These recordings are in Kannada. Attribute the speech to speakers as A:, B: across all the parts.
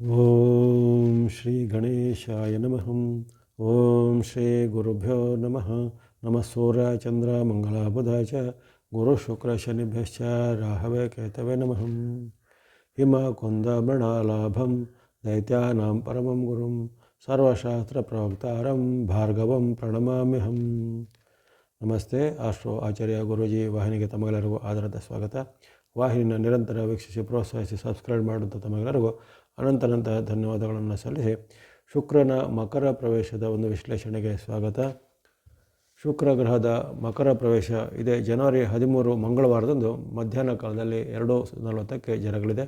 A: ಓಂ ಶ್ರೀ ಗಣೇಶಾಯ ನಮಃ. ಓಂ ಶ್ರೀ ಗುರುಭ್ಯೋ ನಮಃ. ನಮಃ ಸೂರ್ಯ ಚಂದ್ರ ಮಂಗಳ ಬುಧ ಚ ಗುರು ಶುಕ್ರ ಶನಿಭ್ಯಶ್ಚ ರಾಹವೇ ಕೇತವೇ ನಮಃ. ಹಿಮ ಕುಂದ ಮೃಣಾಲಾಭಂ ದೈತ್ಯಾನಾಂ ಪರಮಂ ಗುರುಂ ಸರ್ವಶಾಸ್ತ್ರ ಪ್ರವಕ್ತಾರಂ ಭಾರ್ಗವಂ ಪ್ರಣಮಾಮ್ಯಹಂ. ನಮಸ್ತೆ, ಆಶ್ರೋ ಆಚಾರ್ಯ ಗುರುಜಿ, ವಾಹಿನಿಗೆ ತಮಗೆಲ್ಲರಿಗೂ ಆಧಾರದ ಸ್ವಾಗತ. ವಾಹಿನಿಯನ್ನು ನಿರಂತರ ವೀಕ್ಷಿಸಿ, ಪ್ರೋತ್ಸಾಹಿಸಿ, ಸಬ್ಸ್ಕ್ರೈಬ್ ಮಾಡುವಂಥ ತಮಗೆಲ್ಲರಿಗೂ ಅನಂತನಂತ ಧನ್ಯವಾದಗಳನ್ನು ಸಲ್ಲಿಸಿ ಶುಕ್ರನ ಮಕರ ಪ್ರವೇಶದ ಒಂದು ವಿಶ್ಲೇಷಣೆಗೆ ಸ್ವಾಗತ. ಶುಕ್ರ ಗ್ರಹದ ಮಕರ ಪ್ರವೇಶ ಇದೆ ಜನವರಿ ಹದಿಮೂರು ಮಂಗಳವಾರದಂದು ಮಧ್ಯಾಹ್ನ ಕಾಲದಲ್ಲಿ ಎರಡು ನಲವತ್ತಕ್ಕೆ ಜರಗಲಿದೆ.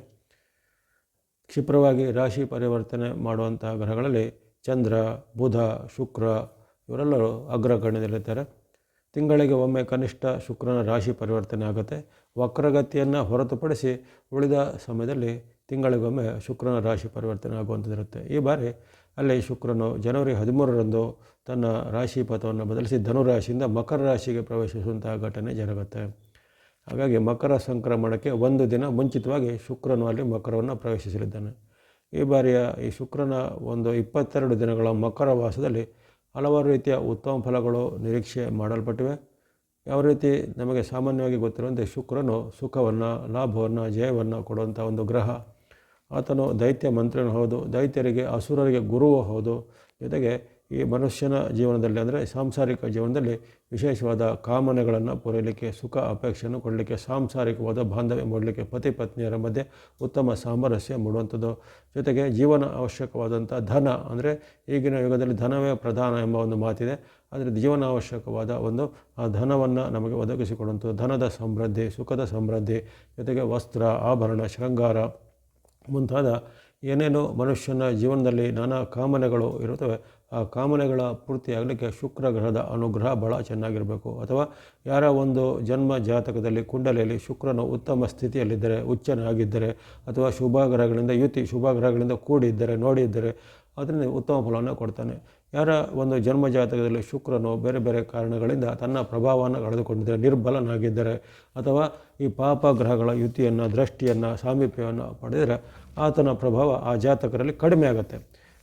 A: ಕ್ಷಿಪ್ರವಾಗಿ ರಾಶಿ ಪರಿವರ್ತನೆ ಮಾಡುವಂಥ ಗ್ರಹಗಳಲ್ಲಿ ಚಂದ್ರ, ಬುಧ, ಶುಕ್ರ ಇವರೆಲ್ಲರೂ ಅಗ್ರಗಣ್ಯದಲ್ಲಿರ್ತಾರೆ ತಿಂಗಳಿಗೆ ಒಮ್ಮೆ ಕನಿಷ್ಠ ಶುಕ್ರನ ರಾಶಿ ಪರಿವರ್ತನೆ ಆಗುತ್ತೆ. ವಕ್ರಗತಿಯನ್ನು ಹೊರತುಪಡಿಸಿ ಉಳಿದ ಸಮಯದಲ್ಲಿ ತಿಂಗಳಿಗೊಮ್ಮೆ ಶುಕ್ರನ ರಾಶಿ ಪರಿವರ್ತನೆ ಆಗುವಂಥದ್ದಿರುತ್ತೆ. ಈ ಬಾರಿ ಅಲ್ಲಿ ಶುಕ್ರನು ಜನವರಿ ಹದಿಮೂರರಂದು ತನ್ನ ರಾಶಿ ಪಥವನ್ನು ಬದಲಿಸಿ ಧನುರಾಶಿಯಿಂದ ಮಕರ ರಾಶಿಗೆ ಪ್ರವೇಶಿಸುವಂತಹ ಘಟನೆ ಜರುಗುತ್ತೆ. ಹಾಗಾಗಿ ಮಕರ ಸಂಕ್ರಮಣಕ್ಕೆ ಒಂದು ದಿನ ಮುಂಚಿತವಾಗಿ ಶುಕ್ರನು ಅಲ್ಲಿ ಮಕರವನ್ನು ಪ್ರವೇಶಿಸಲಿದ್ದಾನೆ. ಈ ಬಾರಿಯ ಈ ಶುಕ್ರನ ಒಂದು ಇಪ್ಪತ್ತೆರಡು ದಿನಗಳ ಮಕರ ವಾಸದಲ್ಲಿ ಹಲವಾರು ರೀತಿಯ ಉತ್ತಮ ಫಲಗಳು ನಿರೀಕ್ಷೆ ಮಾಡಲ್ಪಟ್ಟಿವೆ. ಯಾವ ರೀತಿ ನಮಗೆ ಸಾಮಾನ್ಯವಾಗಿ ಗೊತ್ತಿರುವಂತೆ ಶುಕ್ರನು ಸುಖವನ್ನು, ಲಾಭವನ್ನು, ಜಯವನ್ನು ಕೊಡುವಂಥ ಒಂದು ಗ್ರಹ ಆತನು ದೈತ್ಯ ಮಂತ್ರಿನೂ ಹೌದು, ದೈತ್ಯರಿಗೆ, ಅಸುರರಿಗೆ ಗುರುವೂ ಹೌದು. ಜೊತೆಗೆ ಈ ಮನುಷ್ಯನ ಜೀವನದಲ್ಲಿ ಅಂದರೆ ಸಾಂಸಾರಿಕ ಜೀವನದಲ್ಲಿ ವಿಶೇಷವಾದ ಕಾಮನೆಗಳನ್ನು ಪೂರೈಲಿಕ್ಕೆ, ಸುಖ ಅಪೇಕ್ಷೆಯನ್ನು ಕೊಡಲಿಕ್ಕೆ, ಸಾಂಸಾರಿಕವಾದ ಬಾಂಧವ್ಯ ಮೂಡಲಿಕ್ಕೆ ಪತಿ ಪತ್ನಿಯರ ಮಧ್ಯೆ ಉತ್ತಮ ಸಾಮರಸ್ಯ ಮೂಡುವಂಥದ್ದು. ಜೊತೆಗೆ ಜೀವನ ಅವಶ್ಯಕವಾದಂಥ ಧನ ಅಂದರೆ ಈಗಿನ ಯುಗದಲ್ಲಿ ಧನವೇ ಪ್ರಧಾನ ಎಂಬ ಒಂದು ಮಾತಿದೆ. ಆದರೆ ಜೀವನ ಅವಶ್ಯಕವಾದ ಒಂದು ಆ ಧನವನ್ನು ನಮಗೆ ಒದಗಿಸಿಕೊಡುವಂಥದ್ದು. ಧನದ ಸಮೃದ್ಧಿ, ಸುಖದ ಸಮೃದ್ಧಿ, ಜೊತೆಗೆ ವಸ್ತ್ರ, ಆಭರಣ, ಶೃಂಗಾರ ಮುಂತಾದ ಏನೇನೋ ಮನುಷ್ಯನ ಜೀವನದಲ್ಲಿ ನಾನಾ ಕಾಮನೆಗಳು ಇರುತ್ತವೆ, ಆ ಕಾಮನೆಗಳ ಪೂರ್ತಿಯಾಗಲಿಕ್ಕೆ ಶುಕ್ರ ಗ್ರಹದ ಅನುಗ್ರಹ ಭಾಳ ಚೆನ್ನಾಗಿರಬೇಕು. ಅಥವಾ ಯಾರ ಒಂದು ಜನ್ಮ ಜಾತಕದಲ್ಲಿ, ಕುಂಡಲಿಯಲ್ಲಿ ಶುಕ್ರನು ಉತ್ತಮ ಸ್ಥಿತಿಯಲ್ಲಿದ್ದರೆ, ಉಚ್ಚನಾಗಿದ್ದರೆ, ಅಥವಾ ಶುಭ ಗ್ರಹಗಳಿಂದ ಯುತಿ, ಶುಭ ಗ್ರಹಗಳಿಂದ ಕೂಡಿದ್ದರೆ, ನೋಡಿದ್ದರೆ ಅದರಿಂದ ಉತ್ತಮ ಫಲವನ್ನು ಕೊಡ್ತಾನೆ. ಯಾರ ಒಂದು ಜನ್ಮ ಜಾತಕದಲ್ಲಿ ಶುಕ್ರನು ಬೇರೆ ಬೇರೆ ಕಾರಣಗಳಿಂದ ತನ್ನ ಪ್ರಭಾವವನ್ನು ಕಳೆದುಕೊಂಡಿದ್ದಾರೆ, ನಿರ್ಬಲನಾಗಿದ್ದರೆ ಅಥವಾ ಈ ಪಾಪ ಗ್ರಹಗಳ ಯುತಿಯನ್ನು, ದೃಷ್ಟಿಯನ್ನು, ಸಾಮೀಪ್ಯವನ್ನು ಪಡೆದರೆ ಆತನ ಪ್ರಭಾವ ಆ ಜಾತಕರಲ್ಲಿ ಕಡಿಮೆ ಆಗುತ್ತೆ.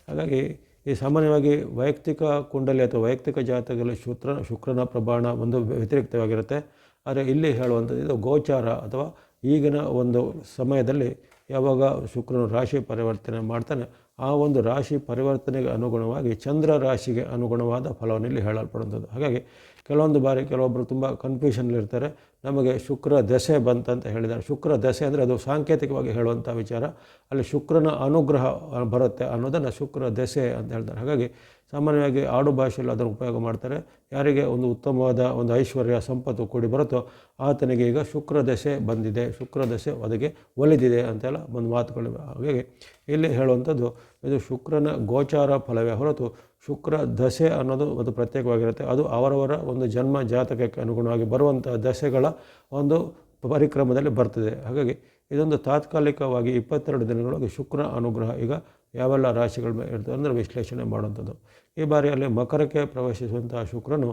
A: ಹಾಗಾಗಿ ಈ ಸಾಮಾನ್ಯವಾಗಿ ವೈಯಕ್ತಿಕ ಕುಂಡಲಿ ಅಥವಾ ವೈಯಕ್ತಿಕ ಜಾತಕದಲ್ಲಿ ಶುಕ್ರ, ಶುಕ್ರನ ಪ್ರಮಾಣ ಒಂದು ವ್ಯತಿರಿಕ್ತವಾಗಿರುತ್ತೆ. ಆದರೆ ಇಲ್ಲಿ ಹೇಳುವಂಥದ್ದು ಇದು ಗೋಚಾರ ಅಥವಾ ಈಗಿನ ಒಂದು ಸಮಯದಲ್ಲಿ ಯಾವಾಗ ಶುಕ್ರನು ರಾಶಿ ಪರಿವರ್ತನೆ ಮಾಡ್ತಾನೆ ಆ ಒಂದು ರಾಶಿ ಪರಿವರ್ತನೆಗೆ ಅನುಗುಣವಾಗಿ ಚಂದ್ರ ರಾಶಿಗೆ ಅನುಗುಣವಾದ ಫಲವನ್ನು ಇಲ್ಲಿ ಹೇಳಲ್ಪಡುವಂಥದ್ದು. ಹಾಗಾಗಿ ಕೆಲವೊಂದು ಬಾರಿ ಕೆಲವೊಬ್ಬರು ತುಂಬ ಕನ್ಫ್ಯೂಷನ್ಲಿರ್ತಾರೆ ನಮಗೆ ಶುಕ್ರ ದಶೆ ಬಂತಂತ ಹೇಳಿದ್ದಾರೆ. ಶುಕ್ರ ದಶೆ ಅಂದರೆ ಅದು ಸಾಂಕೇತಿಕವಾಗಿ ಹೇಳುವಂಥ ವಿಚಾರ. ಅಲ್ಲಿ ಶುಕ್ರನ ಅನುಗ್ರಹ ಬರುತ್ತೆ ಅನ್ನೋದನ್ನು ಶುಕ್ರ ದಶೆ ಅಂತ ಹೇಳ್ತಾರೆ. ಹಾಗಾಗಿ ಸಾಮಾನ್ಯವಾಗಿ ಆಡು ಭಾಷೆಯಲ್ಲಿ ಅದನ್ನು ಉಪಯೋಗ ಮಾಡ್ತಾರೆ. ಯಾರಿಗೆ ಒಂದು ಉತ್ತಮವಾದ ಒಂದು ಐಶ್ವರ್ಯ, ಸಂಪತ್ತು ಕೂಡಿ ಬರುತ್ತೋ ಆತನಿಗೆ ಈಗ ಶುಕ್ರ ದಶೆ ಬಂದಿದೆ. ಶುಕ್ರ ದಶೆ ಅದಕ್ಕೆ ಒಲಿದಿದೆ ಅಂತೆಲ್ಲ ಒಂದು ಮಾತುಗಳಿವೆ ಹಾಗಾಗಿ ಇಲ್ಲಿ ಹೇಳುವಂಥದ್ದು ಇದು ಶುಕ್ರನ ಗೋಚಾರ ಫಲವೇ ಹೊರತು ಶುಕ್ರ ದಶೆ ಅನ್ನೋದು ಒಂದು ಪ್ರತ್ಯೇಕವಾಗಿರುತ್ತೆ. ಅದು ಅವರವರ ಒಂದು ಜನ್ಮ ಜಾತಕಕ್ಕೆ ಅನುಗುಣವಾಗಿ ಬರುವಂಥ ದಶೆಗಳ ಒಂದು ಪರಿಕ್ರಮದಲ್ಲಿ ಬರ್ತದೆ. ಹಾಗಾಗಿ ಇದೊಂದು ತಾತ್ಕಾಲಿಕವಾಗಿ ಇಪ್ಪತ್ತೆರಡು ದಿನಗಳೊಳಗೆ ಶುಕ್ರ ಅನುಗ್ರಹ ಈಗ ಯಾವೆಲ್ಲ ರಾಶಿಗಳ ಮೇಲೆ ಇರ್ತದೆ ಅಂದರೆ ವಿಶ್ಲೇಷಣೆ ಮಾಡುವಂಥದ್ದು. ಈ ಬಾರಿಯಲ್ಲಿ ಮಕರಕ್ಕೆ ಪ್ರವೇಶಿಸುವಂತಹ ಶುಕ್ರನು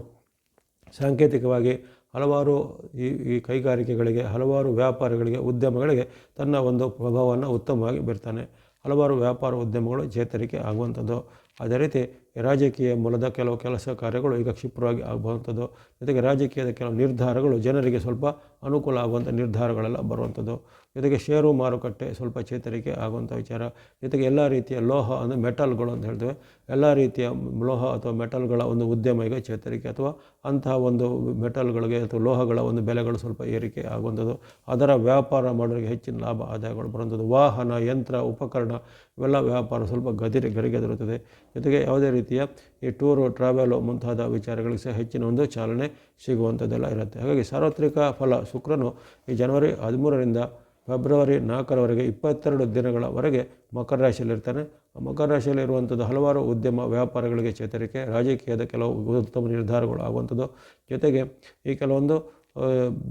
A: ಸಾಂಕೇತಿಕವಾಗಿ ಹಲವಾರು ಈ ಈ ಕೈಗಾರಿಕೆಗಳಿಗೆ, ಹಲವಾರು ವ್ಯಾಪಾರಗಳಿಗೆ, ಉದ್ಯಮಗಳಿಗೆ ತನ್ನ ಒಂದು ಪ್ರಭಾವವನ್ನು ಉತ್ತಮವಾಗಿ ಬೀರ್ತಾನೆ. ಹಲವಾರು ವ್ಯಾಪಾರ ಉದ್ಯಮಗಳು ಚೇತರಿಕೆ ಆಗುವಂಥದ್ದು. ಅದೇ ರೀತಿ ರಾಜಕೀಯ ಮೂಲದ ಕೆಲವು ಕೆಲಸ ಕಾರ್ಯಗಳು ಈಗ ಕ್ಷಿಪ್ರವಾಗಿ ಆಗುವಂಥದ್ದು ಜೊತೆಗೆ ರಾಜಕೀಯದ ಕೆಲವು ನಿರ್ಧಾರಗಳು ಜನರಿಗೆ ಸ್ವಲ್ಪ ಅನುಕೂಲ ಆಗುವಂಥ ನಿರ್ಧಾರಗಳೆಲ್ಲ ಬರುವಂಥದ್ದು. ಜೊತೆಗೆ ಷೇರು ಮಾರುಕಟ್ಟೆ ಸ್ವಲ್ಪ ಚೇತರಿಕೆ ಆಗುವಂಥ ವಿಚಾರ. ಜೊತೆಗೆ ಎಲ್ಲ ರೀತಿಯ ಲೋಹ ಅಂದರೆ ಮೆಟಲ್ಗಳು ಅಂತ ಹೇಳ್ತೇವೆ. ಎಲ್ಲ ರೀತಿಯ ಲೋಹ ಅಥವಾ ಮೆಟಲ್ಗಳ ಒಂದು ಉದ್ಯಮ ಈಗ ಚೇತರಿಕೆ ಅಥವಾ ಅಂತಹ ಒಂದು ಮೆಟಲ್ಗಳಿಗೆ ಅಥವಾ ಲೋಹಗಳ ಒಂದು ಬೆಲೆಗಳು ಸ್ವಲ್ಪ ಏರಿಕೆ ಆಗುವಂಥದ್ದು. ಅದರ ವ್ಯಾಪಾರ ಮಾಡೋರಿಗೆ ಹೆಚ್ಚಿನ ಲಾಭ ಆದಾಯಗಳು ಬರುವಂಥದ್ದು. ವಾಹನ, ಯಂತ್ರ, ಉಪಕರಣ ಇವೆಲ್ಲ ವ್ಯಾಪಾರ ಸ್ವಲ್ಪ ಗದಿರಿ ಗರಿಗೆದರುತ್ತದೆ ಜೊತೆಗೆ ಯಾವುದೇ ರೀತಿಯ ಈ ಟೂರು, ಟ್ರಾವೆಲು ಮುಂತಾದ ವಿಚಾರಗಳಿಗೆ ಸಹ ಹೆಚ್ಚಿನ ಒಂದು ಚಾಲನೆ ಸಿಗುವಂಥದ್ದೆಲ್ಲ ಇರುತ್ತೆ. ಹಾಗಾಗಿ ಸಾರ್ವತ್ರಿಕ ಫಲ ಶುಕ್ರನು ಈ ಜನವರಿ ಹದಿಮೂರರಿಂದ ಫೆಬ್ರವರಿ ನಾಲ್ಕರವರೆಗೆ ಇಪ್ಪತ್ತೆರಡು ದಿನಗಳವರೆಗೆ ಮಕರ ರಾಶಿಯಲ್ಲಿರ್ತಾನೆ. ಮಕರ ರಾಶಿಯಲ್ಲಿ ಇರುವಂಥದ್ದು ಹಲವಾರು ಉದ್ಯಮ ವ್ಯಾಪಾರಗಳಿಗೆ ಚೇತರಿಕೆ, ರಾಜಕೀಯದ ಕೆಲವು ಉತ್ತಮ ನಿರ್ಧಾರಗಳು ಆಗುವಂಥದ್ದು. ಜೊತೆಗೆ ಈ ಕೆಲವೊಂದು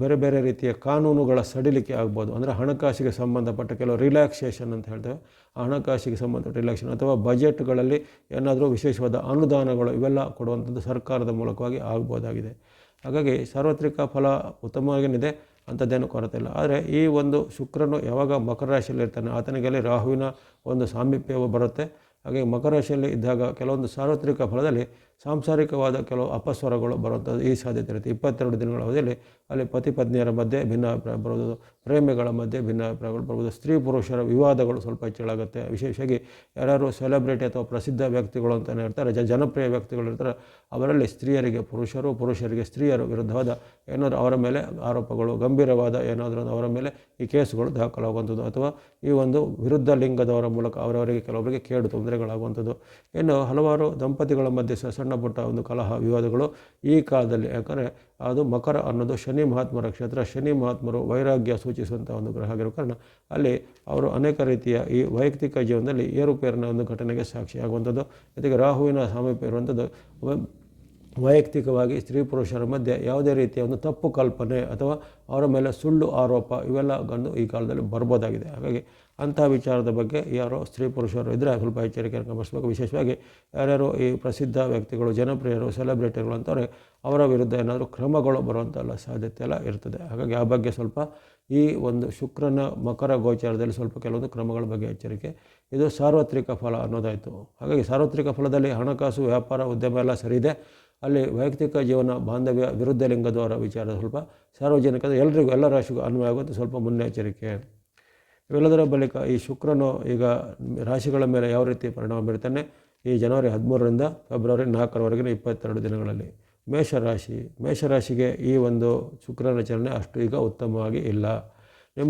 A: ಬೇರೆ ಬೇರೆ ರೀತಿಯ ಕಾನೂನುಗಳ ಸಡಿಲಿಕೆ ಆಗ್ಬೋದು. ಅಂದರೆ ಹಣಕಾಸಿಗೆ ಸಂಬಂಧಪಟ್ಟ ಕೆಲವು ರಿಲ್ಯಾಕ್ಸೇಷನ್ ಅಂತ ಹೇಳ್ತೇವೆ. ಹಣಕಾಸಿಗೆ ಸಂಬಂಧಪಟ್ಟ ರಿಲ್ಯಾಕ್ಸೇಷನ್ ಅಥವಾ ಬಜೆಟ್ಗಳಲ್ಲಿ ಏನಾದರೂ ವಿಶೇಷವಾದ ಅನುದಾನಗಳು ಇವೆಲ್ಲ ಕೊಡುವಂಥದ್ದು ಸರ್ಕಾರದ ಮೂಲಕವಾಗಿ ಆಗ್ಬೋದಾಗಿದೆ. ಹಾಗಾಗಿ ಸಾರ್ವತ್ರಿಕ ಫಲ ಉತ್ತಮವಾಗಿನಿದೆ. ಅಂಥದ್ದೇನು ಕೊರತೆ ಇಲ್ಲ. ಆದರೆ ಈ ಒಂದು ಶುಕ್ರನು ಯಾವಾಗ ಮಕರ ರಾಶಿಯಲ್ಲಿ ಇರ್ತಾನೆ, ಆತನಿಗೆಲ್ಲಿ ರಾಹುವಿನ ಒಂದು ಸಾಮೀಪ್ಯವು ಬರುತ್ತೆ. ಹಾಗೆ ಮಕರ ರಾಶಿಯಲ್ಲಿ ಇದ್ದಾಗ ಕೆಲವೊಂದು ಸಾರ್ವತ್ರಿಕ ಫಲದಲ್ಲಿ ಸಾಂಸಾರಿಕವಾದ ಕೆಲವು ಅಪಸ್ವರಗಳು ಬರುವಂಥದ್ದು ಈ ಸಾಧ್ಯತೆ ಇರುತ್ತೆ. ಇಪ್ಪತ್ತೆರಡು ದಿನಗಳ ಅವಧಿಯಲ್ಲಿ ಅಲ್ಲಿ ಪತಿ ಪತ್ನಿಯರ ಮಧ್ಯೆ ಭಿನ್ನಾಭಿಪ್ರಾಯ ಬರುವುದು, ಪ್ರೇಮಿಗಳ ಮಧ್ಯೆ ಭಿನ್ನಾಭಿಪ್ರಾಯಗಳು ಬರುವುದು, ಸ್ತ್ರೀ ಪುರುಷರ ವಿವಾದಗಳು ಸ್ವಲ್ಪ ಹೆಚ್ಚಳಾಗುತ್ತೆ ವಿಶೇಷವಾಗಿ ಯಾರು ಸೆಲೆಬ್ರಿಟಿ ಅಥವಾ ಪ್ರಸಿದ್ಧ ವ್ಯಕ್ತಿಗಳು ಅಂತಲೇ ಇರ್ತಾರೆ ಜ, ಜನಪ್ರಿಯ ವ್ಯಕ್ತಿಗಳು ಇರ್ತಾರೆ, ಅವರಲ್ಲಿ ಸ್ತ್ರೀಯರಿಗೆ, ಪುರುಷರು, ಪುರುಷರಿಗೆ ಸ್ತ್ರೀಯರು ವಿರುದ್ಧವಾದ ಏನಾದರೂ ಅವರ ಮೇಲೆ ಆರೋಪಗಳು, ಗಂಭೀರವಾದ ಏನಾದರೂ ಅವರ ಮೇಲೆ ಈ ಕೇಸುಗಳು ದಾಖಲಾಗುವಂಥದ್ದು ಅಥವಾ ಈ ಒಂದು ವಿರುದ್ಧ ಲಿಂಗದವರ ಮೂಲಕ ಅವರವರಿಗೆ ಕೆಲವರಿಗೆ ಕೇಡು ತೊಂದರೆಗಳಾಗುವಂಥದ್ದು. ಇನ್ನು ಹಲವಾರು ದಂಪತಿಗಳ ಮಧ್ಯೆ ಸ ಸಣ್ಣ ಪುಟ್ಟ ಒಂದು ಕಲಹ ವಿವಾದಗಳು ಈ ಕಾಲದಲ್ಲಿ. ಯಾಕಂದರೆ ಅದು ಮಕರ ಅನ್ನೋದು ಶನಿ ಮಹಾತ್ಮರ ಕ್ಷೇತ್ರ, ಶನಿ ಮಹಾತ್ಮರು ವೈರಾಗ್ಯ ಸೂಚಿಸುವಂಥ ಒಂದು ಗ್ರಹ ಆಗಿರೋ ಕಾರಣ ಅಲ್ಲಿ ಅವರು ಅನೇಕ ರೀತಿಯ ಈ ವೈಯಕ್ತಿಕ ಜೀವನದಲ್ಲಿ ಏರುಪೇರಿನ ಒಂದು ಘಟನೆಗೆ ಸಾಕ್ಷಿಯಾಗುವಂಥದ್ದು. ಜೊತೆಗೆ ರಾಹುವಿನ ಸಾಮೀಪ್ಯ ಇರುವಂಥದ್ದು, ವೈಯಕ್ತಿಕವಾಗಿ ಸ್ತ್ರೀ ಪುರುಷರ ಮಧ್ಯೆ ಯಾವುದೇ ರೀತಿಯ ಒಂದು ತಪ್ಪು ಕಲ್ಪನೆ ಅಥವಾ ಅವರ ಮೇಲೆ ಸುಳ್ಳು ಆರೋಪ ಇವೆಲ್ಲ ಗಂಡು ಈ ಕಾಲದಲ್ಲಿ ಬರ್ಬೋದಾಗಿದೆ. ಹಾಗಾಗಿ ಅಂತಹ ವಿಚಾರದ ಬಗ್ಗೆ ಯಾರೋ ಸ್ತ್ರೀ ಪುರುಷರು ಇದ್ದರೆ ಸ್ವಲ್ಪ ಎಚ್ಚರಿಕೆಯನ್ನು ಗಮನಿಸಬೇಕು ವಿಶೇಷವಾಗಿ ಯಾರ್ಯಾರು ಈ ಪ್ರಸಿದ್ಧ ವ್ಯಕ್ತಿಗಳು, ಜನಪ್ರಿಯರು ಸೆಲೆಬ್ರಿಟಿಗಳು ಅಂತವ್ರೆ ಅವರ ವಿರುದ್ಧ ಏನಾದರೂ ಕ್ರಮಗಳು ಬರುವಂಥಲ್ಲ ಸಾಧ್ಯತೆ ಎಲ್ಲ ಇರ್ತದೆ. ಹಾಗಾಗಿ ಆ ಬಗ್ಗೆ ಸ್ವಲ್ಪ ಈ ಒಂದು ಶುಕ್ರನ ಮಕರ ಗೋಚಾರದಲ್ಲಿ ಸ್ವಲ್ಪ ಕೆಲವೊಂದು ಕ್ರಮಗಳ ಬಗ್ಗೆ ಎಚ್ಚರಿಕೆ. ಇದು ಸಾರ್ವತ್ರಿಕ ಫಲ ಅನ್ನೋದಾಯಿತು. ಹಾಗಾಗಿ ಸಾರ್ವತ್ರಿಕ ಫಲದಲ್ಲಿ ಹಣಕಾಸು, ವ್ಯಾಪಾರ, ಉದ್ಯಮ ಎಲ್ಲ ಸರಿ ಇದೆ. ಅಲ್ಲಿ ವೈಯಕ್ತಿಕ ಜೀವನ, ಬಾಂಧವ್ಯ, ವಿರುದ್ಧ ಲಿಂಗದವರ ವಿಚಾರ ಸ್ವಲ್ಪ ಸಾರ್ವಜನಿಕ ಎಲ್ಲರಿಗೂ ಎಲ್ಲ ರಾಶಿಗೂ ಅನ್ವಯ ಆಗುತ್ತೆ. ಸ್ವಲ್ಪ ಮುನ್ನೆಚ್ಚರಿಕೆ. ಇವೆಲ್ಲದರ ಬಳಿಕ ಈ ಶುಕ್ರನು ಈಗ ರಾಶಿಗಳ ಮೇಲೆ ಯಾವ ರೀತಿ ಪರಿಣಾಮ ಬೀರ್ತಾನೆ ಈ ಜನವರಿ ಹದಿಮೂರರಿಂದ ಫೆಬ್ರವರಿ ನಾಲ್ಕರವರೆಗಿನ ಇಪ್ಪತ್ತೆರಡು ದಿನಗಳಲ್ಲಿ ಮೇಷರಾಶಿ, ಮೇಷರಾಶಿಗೆ ಈ ಒಂದು ಶುಕ್ರನ ಚಲನೆ ಅಷ್ಟು ಈಗ ಉತ್ತಮವಾಗಿ ಇಲ್ಲ.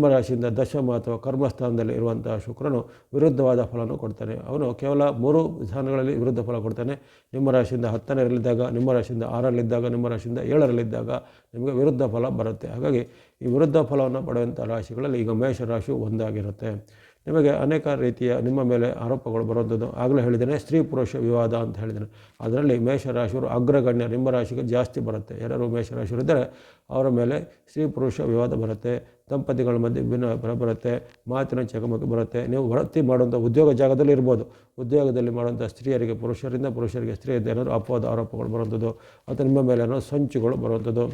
A: ರಾಶಿಯಿಂದ ದಶಮ ಅಥವಾ ಕರ್ಮಸ್ಥಾನದಲ್ಲಿ ಇರುವಂತಹ ಶುಕ್ರನು ವಿರುದ್ಧವಾದ ಫಲವನ್ನು ಕೊಡ್ತಾನೆ. ಅವನು ಕೇವಲ ಮೂರು ಸ್ಥಾನಗಳಲ್ಲಿ ವಿರುದ್ಧ ಫಲ ಕೊಡ್ತಾನೆ. ನಿಮ್ಮ ರಾಶಿಯಿಂದ ಹತ್ತನೇರಲ್ಲಿದ್ದಾಗ ನಿಮ್ಮ ರಾಶಿಯಿಂದ ಆರರಲ್ಲಿದ್ದಾಗ ನಿಮ್ಮ ರಾಶಿಯಿಂದ ಏಳರಲ್ಲಿದ್ದಾಗ ನಿಮಗೆ ವಿರುದ್ಧ ಫಲ ಬರುತ್ತೆ. ಹಾಗಾಗಿ ಈ ವಿರುದ್ಧ ಫಲವನ್ನು ಪಡೆಯುವಂಥ ರಾಶಿಗಳಲ್ಲಿ ಈಗ ಮೇಷರಾಶಿಯು ಒಂದಾಗಿರುತ್ತೆ. ನಿಮಗೆ ಅನೇಕ ರೀತಿಯ ನಿಮ್ಮ ಮೇಲೆ ಆರೋಪಗಳು ಬರುವಂಥದ್ದು. ಆಗಲೇ ಹೇಳಿದ್ದೇನೆ, ಸ್ತ್ರೀ ಪುರುಷ ವಿವಾದ ಅಂತ ಹೇಳಿದ್ದೇನೆ. ಅದರಲ್ಲಿ ಮೇಷರಾಶಿಯವರು ಅಗ್ರಗಣ್ಯ, ನಿಮ್ಮ ರಾಶಿಗೆ ಜಾಸ್ತಿ ಬರುತ್ತೆ. ಯಾರು ಮೇಷರಾಶಿಯವರು ಇದ್ದರೆ ಅವರ ಮೇಲೆ ಸ್ತ್ರೀ ಪುರುಷ ವಿವಾದ ಬರುತ್ತೆ. ದಂಪತಿಗಳ ಮಧ್ಯೆ ಭಿನ್ನ ಬರುತ್ತೆ, ಮಾತಿನ ಚಕಮಕಿ ಬರುತ್ತೆ. ನೀವು ವೃತ್ತಿ ಮಾಡುವಂಥ ಉದ್ಯೋಗ ಜಾಗದಲ್ಲಿ ಇರ್ಬೋದು. ಉದ್ಯೋಗದಲ್ಲಿ ಮಾಡುವಂಥ ಸ್ತ್ರೀಯರಿಗೆ, ಪುರುಷರಿಂದ ಪುರುಷರಿಗೆ, ಸ್ತ್ರೀಯರಿಂದ ಏನಾದರೂ ಅಪವಾದ ಆರೋಪಗಳು ಬರುವಂಥದ್ದು, ಅಥವಾ ನಿಮ್ಮ ಮೇಲೆ ಏನಾದರೂ ಸಂಚುಗಳು ಬರುವಂಥದ್ದು.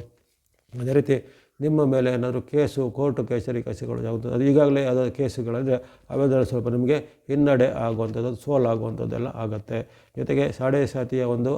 A: ಅದೇ ರೀತಿ ನಿಮ್ಮ ಮೇಲೆ ಏನಾದರೂ ಕೇಸು, ಕೋರ್ಟು ಕೇಸರಿ ಕೇಸುಗಳು ಆಗುತ್ತದೆ ಅದು ಈಗಾಗಲೇ ಯಾವುದಾದ್ರು ಕೇಸುಗಳಂದರೆ ಅವೆಲ್ಲ ಸ್ವಲ್ಪ ನಿಮಗೆ ಹಿನ್ನಡೆ ಆಗುವಂಥದ್ದು, ಸೋಲಾಗುವಂಥದ್ದೆಲ್ಲ ಆಗುತ್ತೆ. ಜೊತೆಗೆ ಸಾಡೆ ಸಾತಿಯ ಒಂದು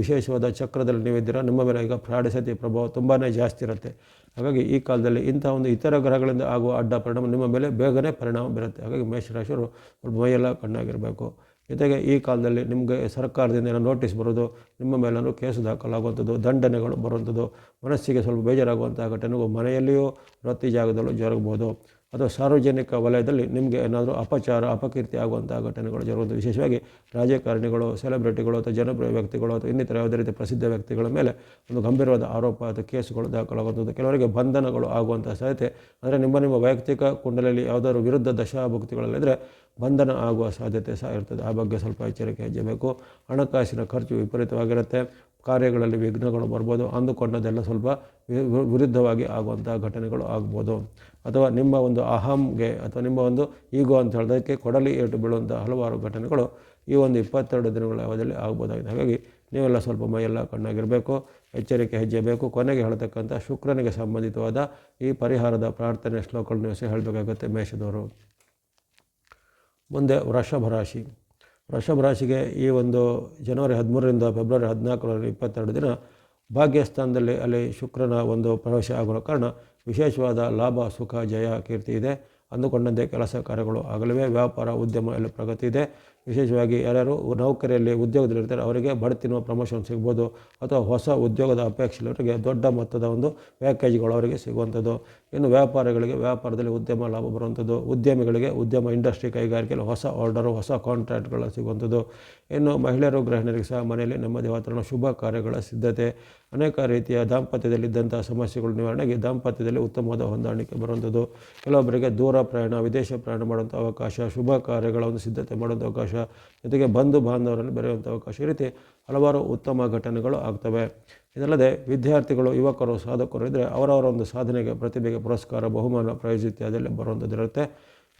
A: ವಿಶೇಷವಾದ ಚಕ್ರದಲ್ಲಿ ನೀವಿದ್ದೀರಾ, ನಿಮ್ಮ ಮೇಲೆ ಈಗ ಪ್ರಾಡಸತಿ ಸಾತಿ ಪ್ರಭಾವ ತುಂಬಾ ಜಾಸ್ತಿ ಇರುತ್ತೆ. ಹಾಗಾಗಿ ಈ ಕಾಲದಲ್ಲಿ ಇಂಥ ಒಂದು ಇತರ ಗ್ರಹಗಳಿಂದ ಆಗುವ ಅಡ್ಡ ಪರಿಣಾಮ ನಿಮ್ಮ ಮೇಲೆ ಬೇಗನೆ ಪರಿಣಾಮ ಬೀರುತ್ತೆ. ಹಾಗಾಗಿ ಮೇಷರಾಶಿಯವರು ಸ್ವಲ್ಪ ಮೈಯೆಲ್ಲ ಕಣ್ಣಾಗಿರಬೇಕು. ಜೊತೆಗೆ ಈ ಕಾಲದಲ್ಲಿ ನಿಮಗೆ ಸರ್ಕಾರದಿಂದ ಏನೋ ನೋಟಿಸ್ ಬರೋದು, ನಿಮ್ಮ ಮೇಲೂ ಕೇಸು ದಾಖಲಾಗುವಂಥದ್ದು, ದಂಡನೆಗಳು ಬರುವಂಥದ್ದು, ಮನಸ್ಸಿಗೆ ಸ್ವಲ್ಪ ಬೇಜಾರಾಗುವಂಥ ಘಟನೆಗಳು ಮನೆಯಲ್ಲಿಯೂ ವೃತ್ತಿ ಜಾಗದಲ್ಲೂ ಜರುಗಬಹುದು. ಅಥವಾ ಸಾರ್ವಜನಿಕ ವಲಯದಲ್ಲಿ ನಿಮಗೆ ಏನಾದರೂ ಅಪಚಾರ, ಅಪಕೀರ್ತಿ ಆಗುವಂಥ ಘಟನೆಗಳು ಜರುಗುವುದು. ವಿಶೇಷವಾಗಿ ರಾಜಕಾರಣಿಗಳು ಸೆಲೆಬ್ರಿಟಿಗಳು ಅಥವಾ ಜನಪ್ರಿಯ ವ್ಯಕ್ತಿಗಳು ಅಥವಾ ಇನ್ನಿತರ ಯಾವುದೇ ರೀತಿ ಪ್ರಸಿದ್ಧ ವ್ಯಕ್ತಿಗಳ ಮೇಲೆ ಒಂದು ಗಂಭೀರವಾದ ಆರೋಪ ಅಥವಾ ಕೇಸುಗಳು ದಾಖಲಾಗುವಂಥದ್ದು. ಕೆಲವರಿಗೆ ಬಂಧನಗಳು ಆಗುವಂಥ ಸಾಧ್ಯತೆ ಅಂದರೆ ನಿಮ್ಮ ನಿಮ್ಮ ವೈಯಕ್ತಿಕ ಕುಂಡಲಲ್ಲಿ ಯಾವುದಾದ್ರು ವಿರುದ್ಧ ದಶಾಭುಕ್ತಿಗಳಲ್ಲಿದ್ದರೆ ಬಂಧನ ಆಗುವ ಸಾಧ್ಯತೆ ಸಹ ಇರ್ತದೆ. ಆ ಬಗ್ಗೆ ಸ್ವಲ್ಪ ಎಚ್ಚರಿಕೆ ಹೆಜ್ಜಬೇಕು ಹಣಕಾಸಿನ ಖರ್ಚು ವಿಪರೀತವಾಗಿರುತ್ತೆ. ಕಾರ್ಯಗಳಲ್ಲಿ ವಿಘ್ನಗಳು ಬರ್ಬೋದು. ಅಂದುಕೊಂಡದೆಲ್ಲ ಸ್ವಲ್ಪ ವಿರುದ್ಧವಾಗಿ ಆಗುವಂಥ ಘಟನೆಗಳು ಆಗ್ಬೋದು. ಅಥವಾ ನಿಮ್ಮ ಒಂದು ಅಹಂಗೆ ಅಥವಾ ನಿಮ್ಮ ಒಂದು ಈಗೋ ಅಂತ ಹೇಳೋದಕ್ಕೆ ಕೊಡಲಿ ಏಟು ಬೀಳುವಂಥ ಹಲವಾರು ಘಟನೆಗಳು ಈ ಒಂದು ಇಪ್ಪತ್ತೆರಡು ದಿನಗಳ ಅವಧಿಯಲ್ಲಿ ಆಗ್ಬೋದಾಗಿದೆ. ಹಾಗಾಗಿ ನೀವೆಲ್ಲ ಸ್ವಲ್ಪ ಮೈಯೆಲ್ಲ ಕಣ್ಣಾಗಿರಬೇಕು, ಎಚ್ಚರಿಕೆ ಹೆಜ್ಜೆ ಬೇಕು ಕೊನೆಗೆ ಹೇಳ್ತಕ್ಕಂಥ ಶುಕ್ರನಿಗೆ ಸಂಬಂಧಿತವಾದ ಈ ಪರಿಹಾರದ ಪ್ರಾರ್ಥನೆ ಶ್ಲೋಕಗಳನ್ನು ನೀವು ಹೇಳಬೇಕಾಗುತ್ತೆ ಮೇಷದವರು. ಮುಂದೆ ವೃಷಭ ರಾಶಿ. ವೃಷಭ ರಾಶಿಗೆ ಈ ಒಂದು ಜನವರಿ ಹದಿಮೂರರಿಂದ ಫೆಬ್ರವರಿ ಹದಿನಾಲ್ಕರ ಇಪ್ಪತ್ತೆರಡು ದಿನ ಭಾಗ್ಯಸ್ಥಾನದಲ್ಲಿ ಅಲ್ಲಿ ಶುಕ್ರನ ಒಂದು ಪ್ರವೇಶ ಆಗಿರೋ ಕಾರಣ ವಿಶೇಷವಾದ ಲಾಭ, ಸುಖ, ಜಯ, ಕೀರ್ತಿ ಇದೆ. ಅಂದುಕೊಂಡಂತೆ ಕೆಲಸ ಕಾರ್ಯಗಳು ಆಗಲಿವೆ. ವ್ಯಾಪಾರ, ಉದ್ಯಮ ಎಲ್ಲ ಪ್ರಗತಿ ಇದೆ. ವಿಶೇಷವಾಗಿ ಯಾರ್ಯಾರು ನೌಕರಿಯಲ್ಲಿ ಉದ್ಯೋಗದಲ್ಲಿರ್ತಾರೆ, ಅವರಿಗೆ ಬಡ್ತಿನ ಪ್ರಮೋಷನ್ ಸಿಗ್ಬೋದು. ಅಥವಾ ಹೊಸ ಉದ್ಯೋಗದ ಅಪೇಕ್ಷೆಯವರಿಗೆ ದೊಡ್ಡ ಮೊತ್ತದ ಒಂದು ಪ್ಯಾಕೇಜ್ಗಳು ಅವರಿಗೆ ಸಿಗುವಂಥದ್ದು. ಇನ್ನು ವ್ಯಾಪಾರಿಗಳಿಗೆ, ವ್ಯಾಪಾರದಲ್ಲಿ ಉದ್ಯಮ ಲಾಭ ಬರುವಂಥದ್ದು. ಉದ್ಯಮಿಗಳಿಗೆ ಉದ್ಯಮ ಇಂಡಸ್ಟ್ರಿ ಕೈಗಾರಿಕೆಯಲ್ಲಿ ಹೊಸ ಆರ್ಡರು ಹೊಸ ಕಾಂಟ್ರಾಕ್ಟ್ಗಳು ಸಿಗುವಂಥದ್ದು. ಇನ್ನು ಮಹಿಳೆಯರು, ಗೃಹಿಣಿಯರಿಗೆ ಸಹ ಮನೆಯಲ್ಲಿ ನೆಮ್ಮದಿ ವಾತಾವರಣ, ಶುಭ ಕಾರ್ಯಗಳ ಸಿದ್ಧತೆ. ಅನೇಕ ರೀತಿಯ ದಾಂಪತ್ಯದಲ್ಲಿದ್ದಂಥ ಸಮಸ್ಯೆಗಳು ನಿವಾರಣೆಗೆ ದಾಂಪತ್ಯದಲ್ಲಿ ಉತ್ತಮವಾದ ಹೊಂದಾಣಿಕೆ ಬರುವಂಥದ್ದು. ಕೆಲವೊಬ್ಬರಿಗೆ ದೂರ ಪ್ರಯಾಣ, ವಿದೇಶ ಪ್ರಯಾಣ ಮಾಡುವಂಥ ಅವಕಾಶ, ಶುಭ ಕಾರ್ಯಗಳ ಒಂದು ಸಿದ್ಧತೆ ಮಾಡುವಂಥ ಅವಕಾಶ, ಜೊತೆಗೆ ಬಂಧು ಬಾಂಧವರನ್ನು ಬೆರೆಯುವಂಥ ಅವಕಾಶ, ಈ ರೀತಿ ಹಲವಾರು ಉತ್ತಮ ಘಟನೆಗಳು ಆಗ್ತವೆ. ಇದಲ್ಲದೆ ವಿದ್ಯಾರ್ಥಿಗಳು, ಯುವಕರು, ಸಾಧಕರು ಇದ್ದರೆ ಅವರವರ ಒಂದು ಸಾಧನೆಗೆ, ಪ್ರತಿಭೆಗೆ ಪುರಸ್ಕಾರ, ಬಹುಮಾನ ಪ್ರಯೋಜಿತ ಇತ್ಯಾದಿಯಲ್ಲಿ ಬರುವಂಥದ್ದು ಇರುತ್ತೆ.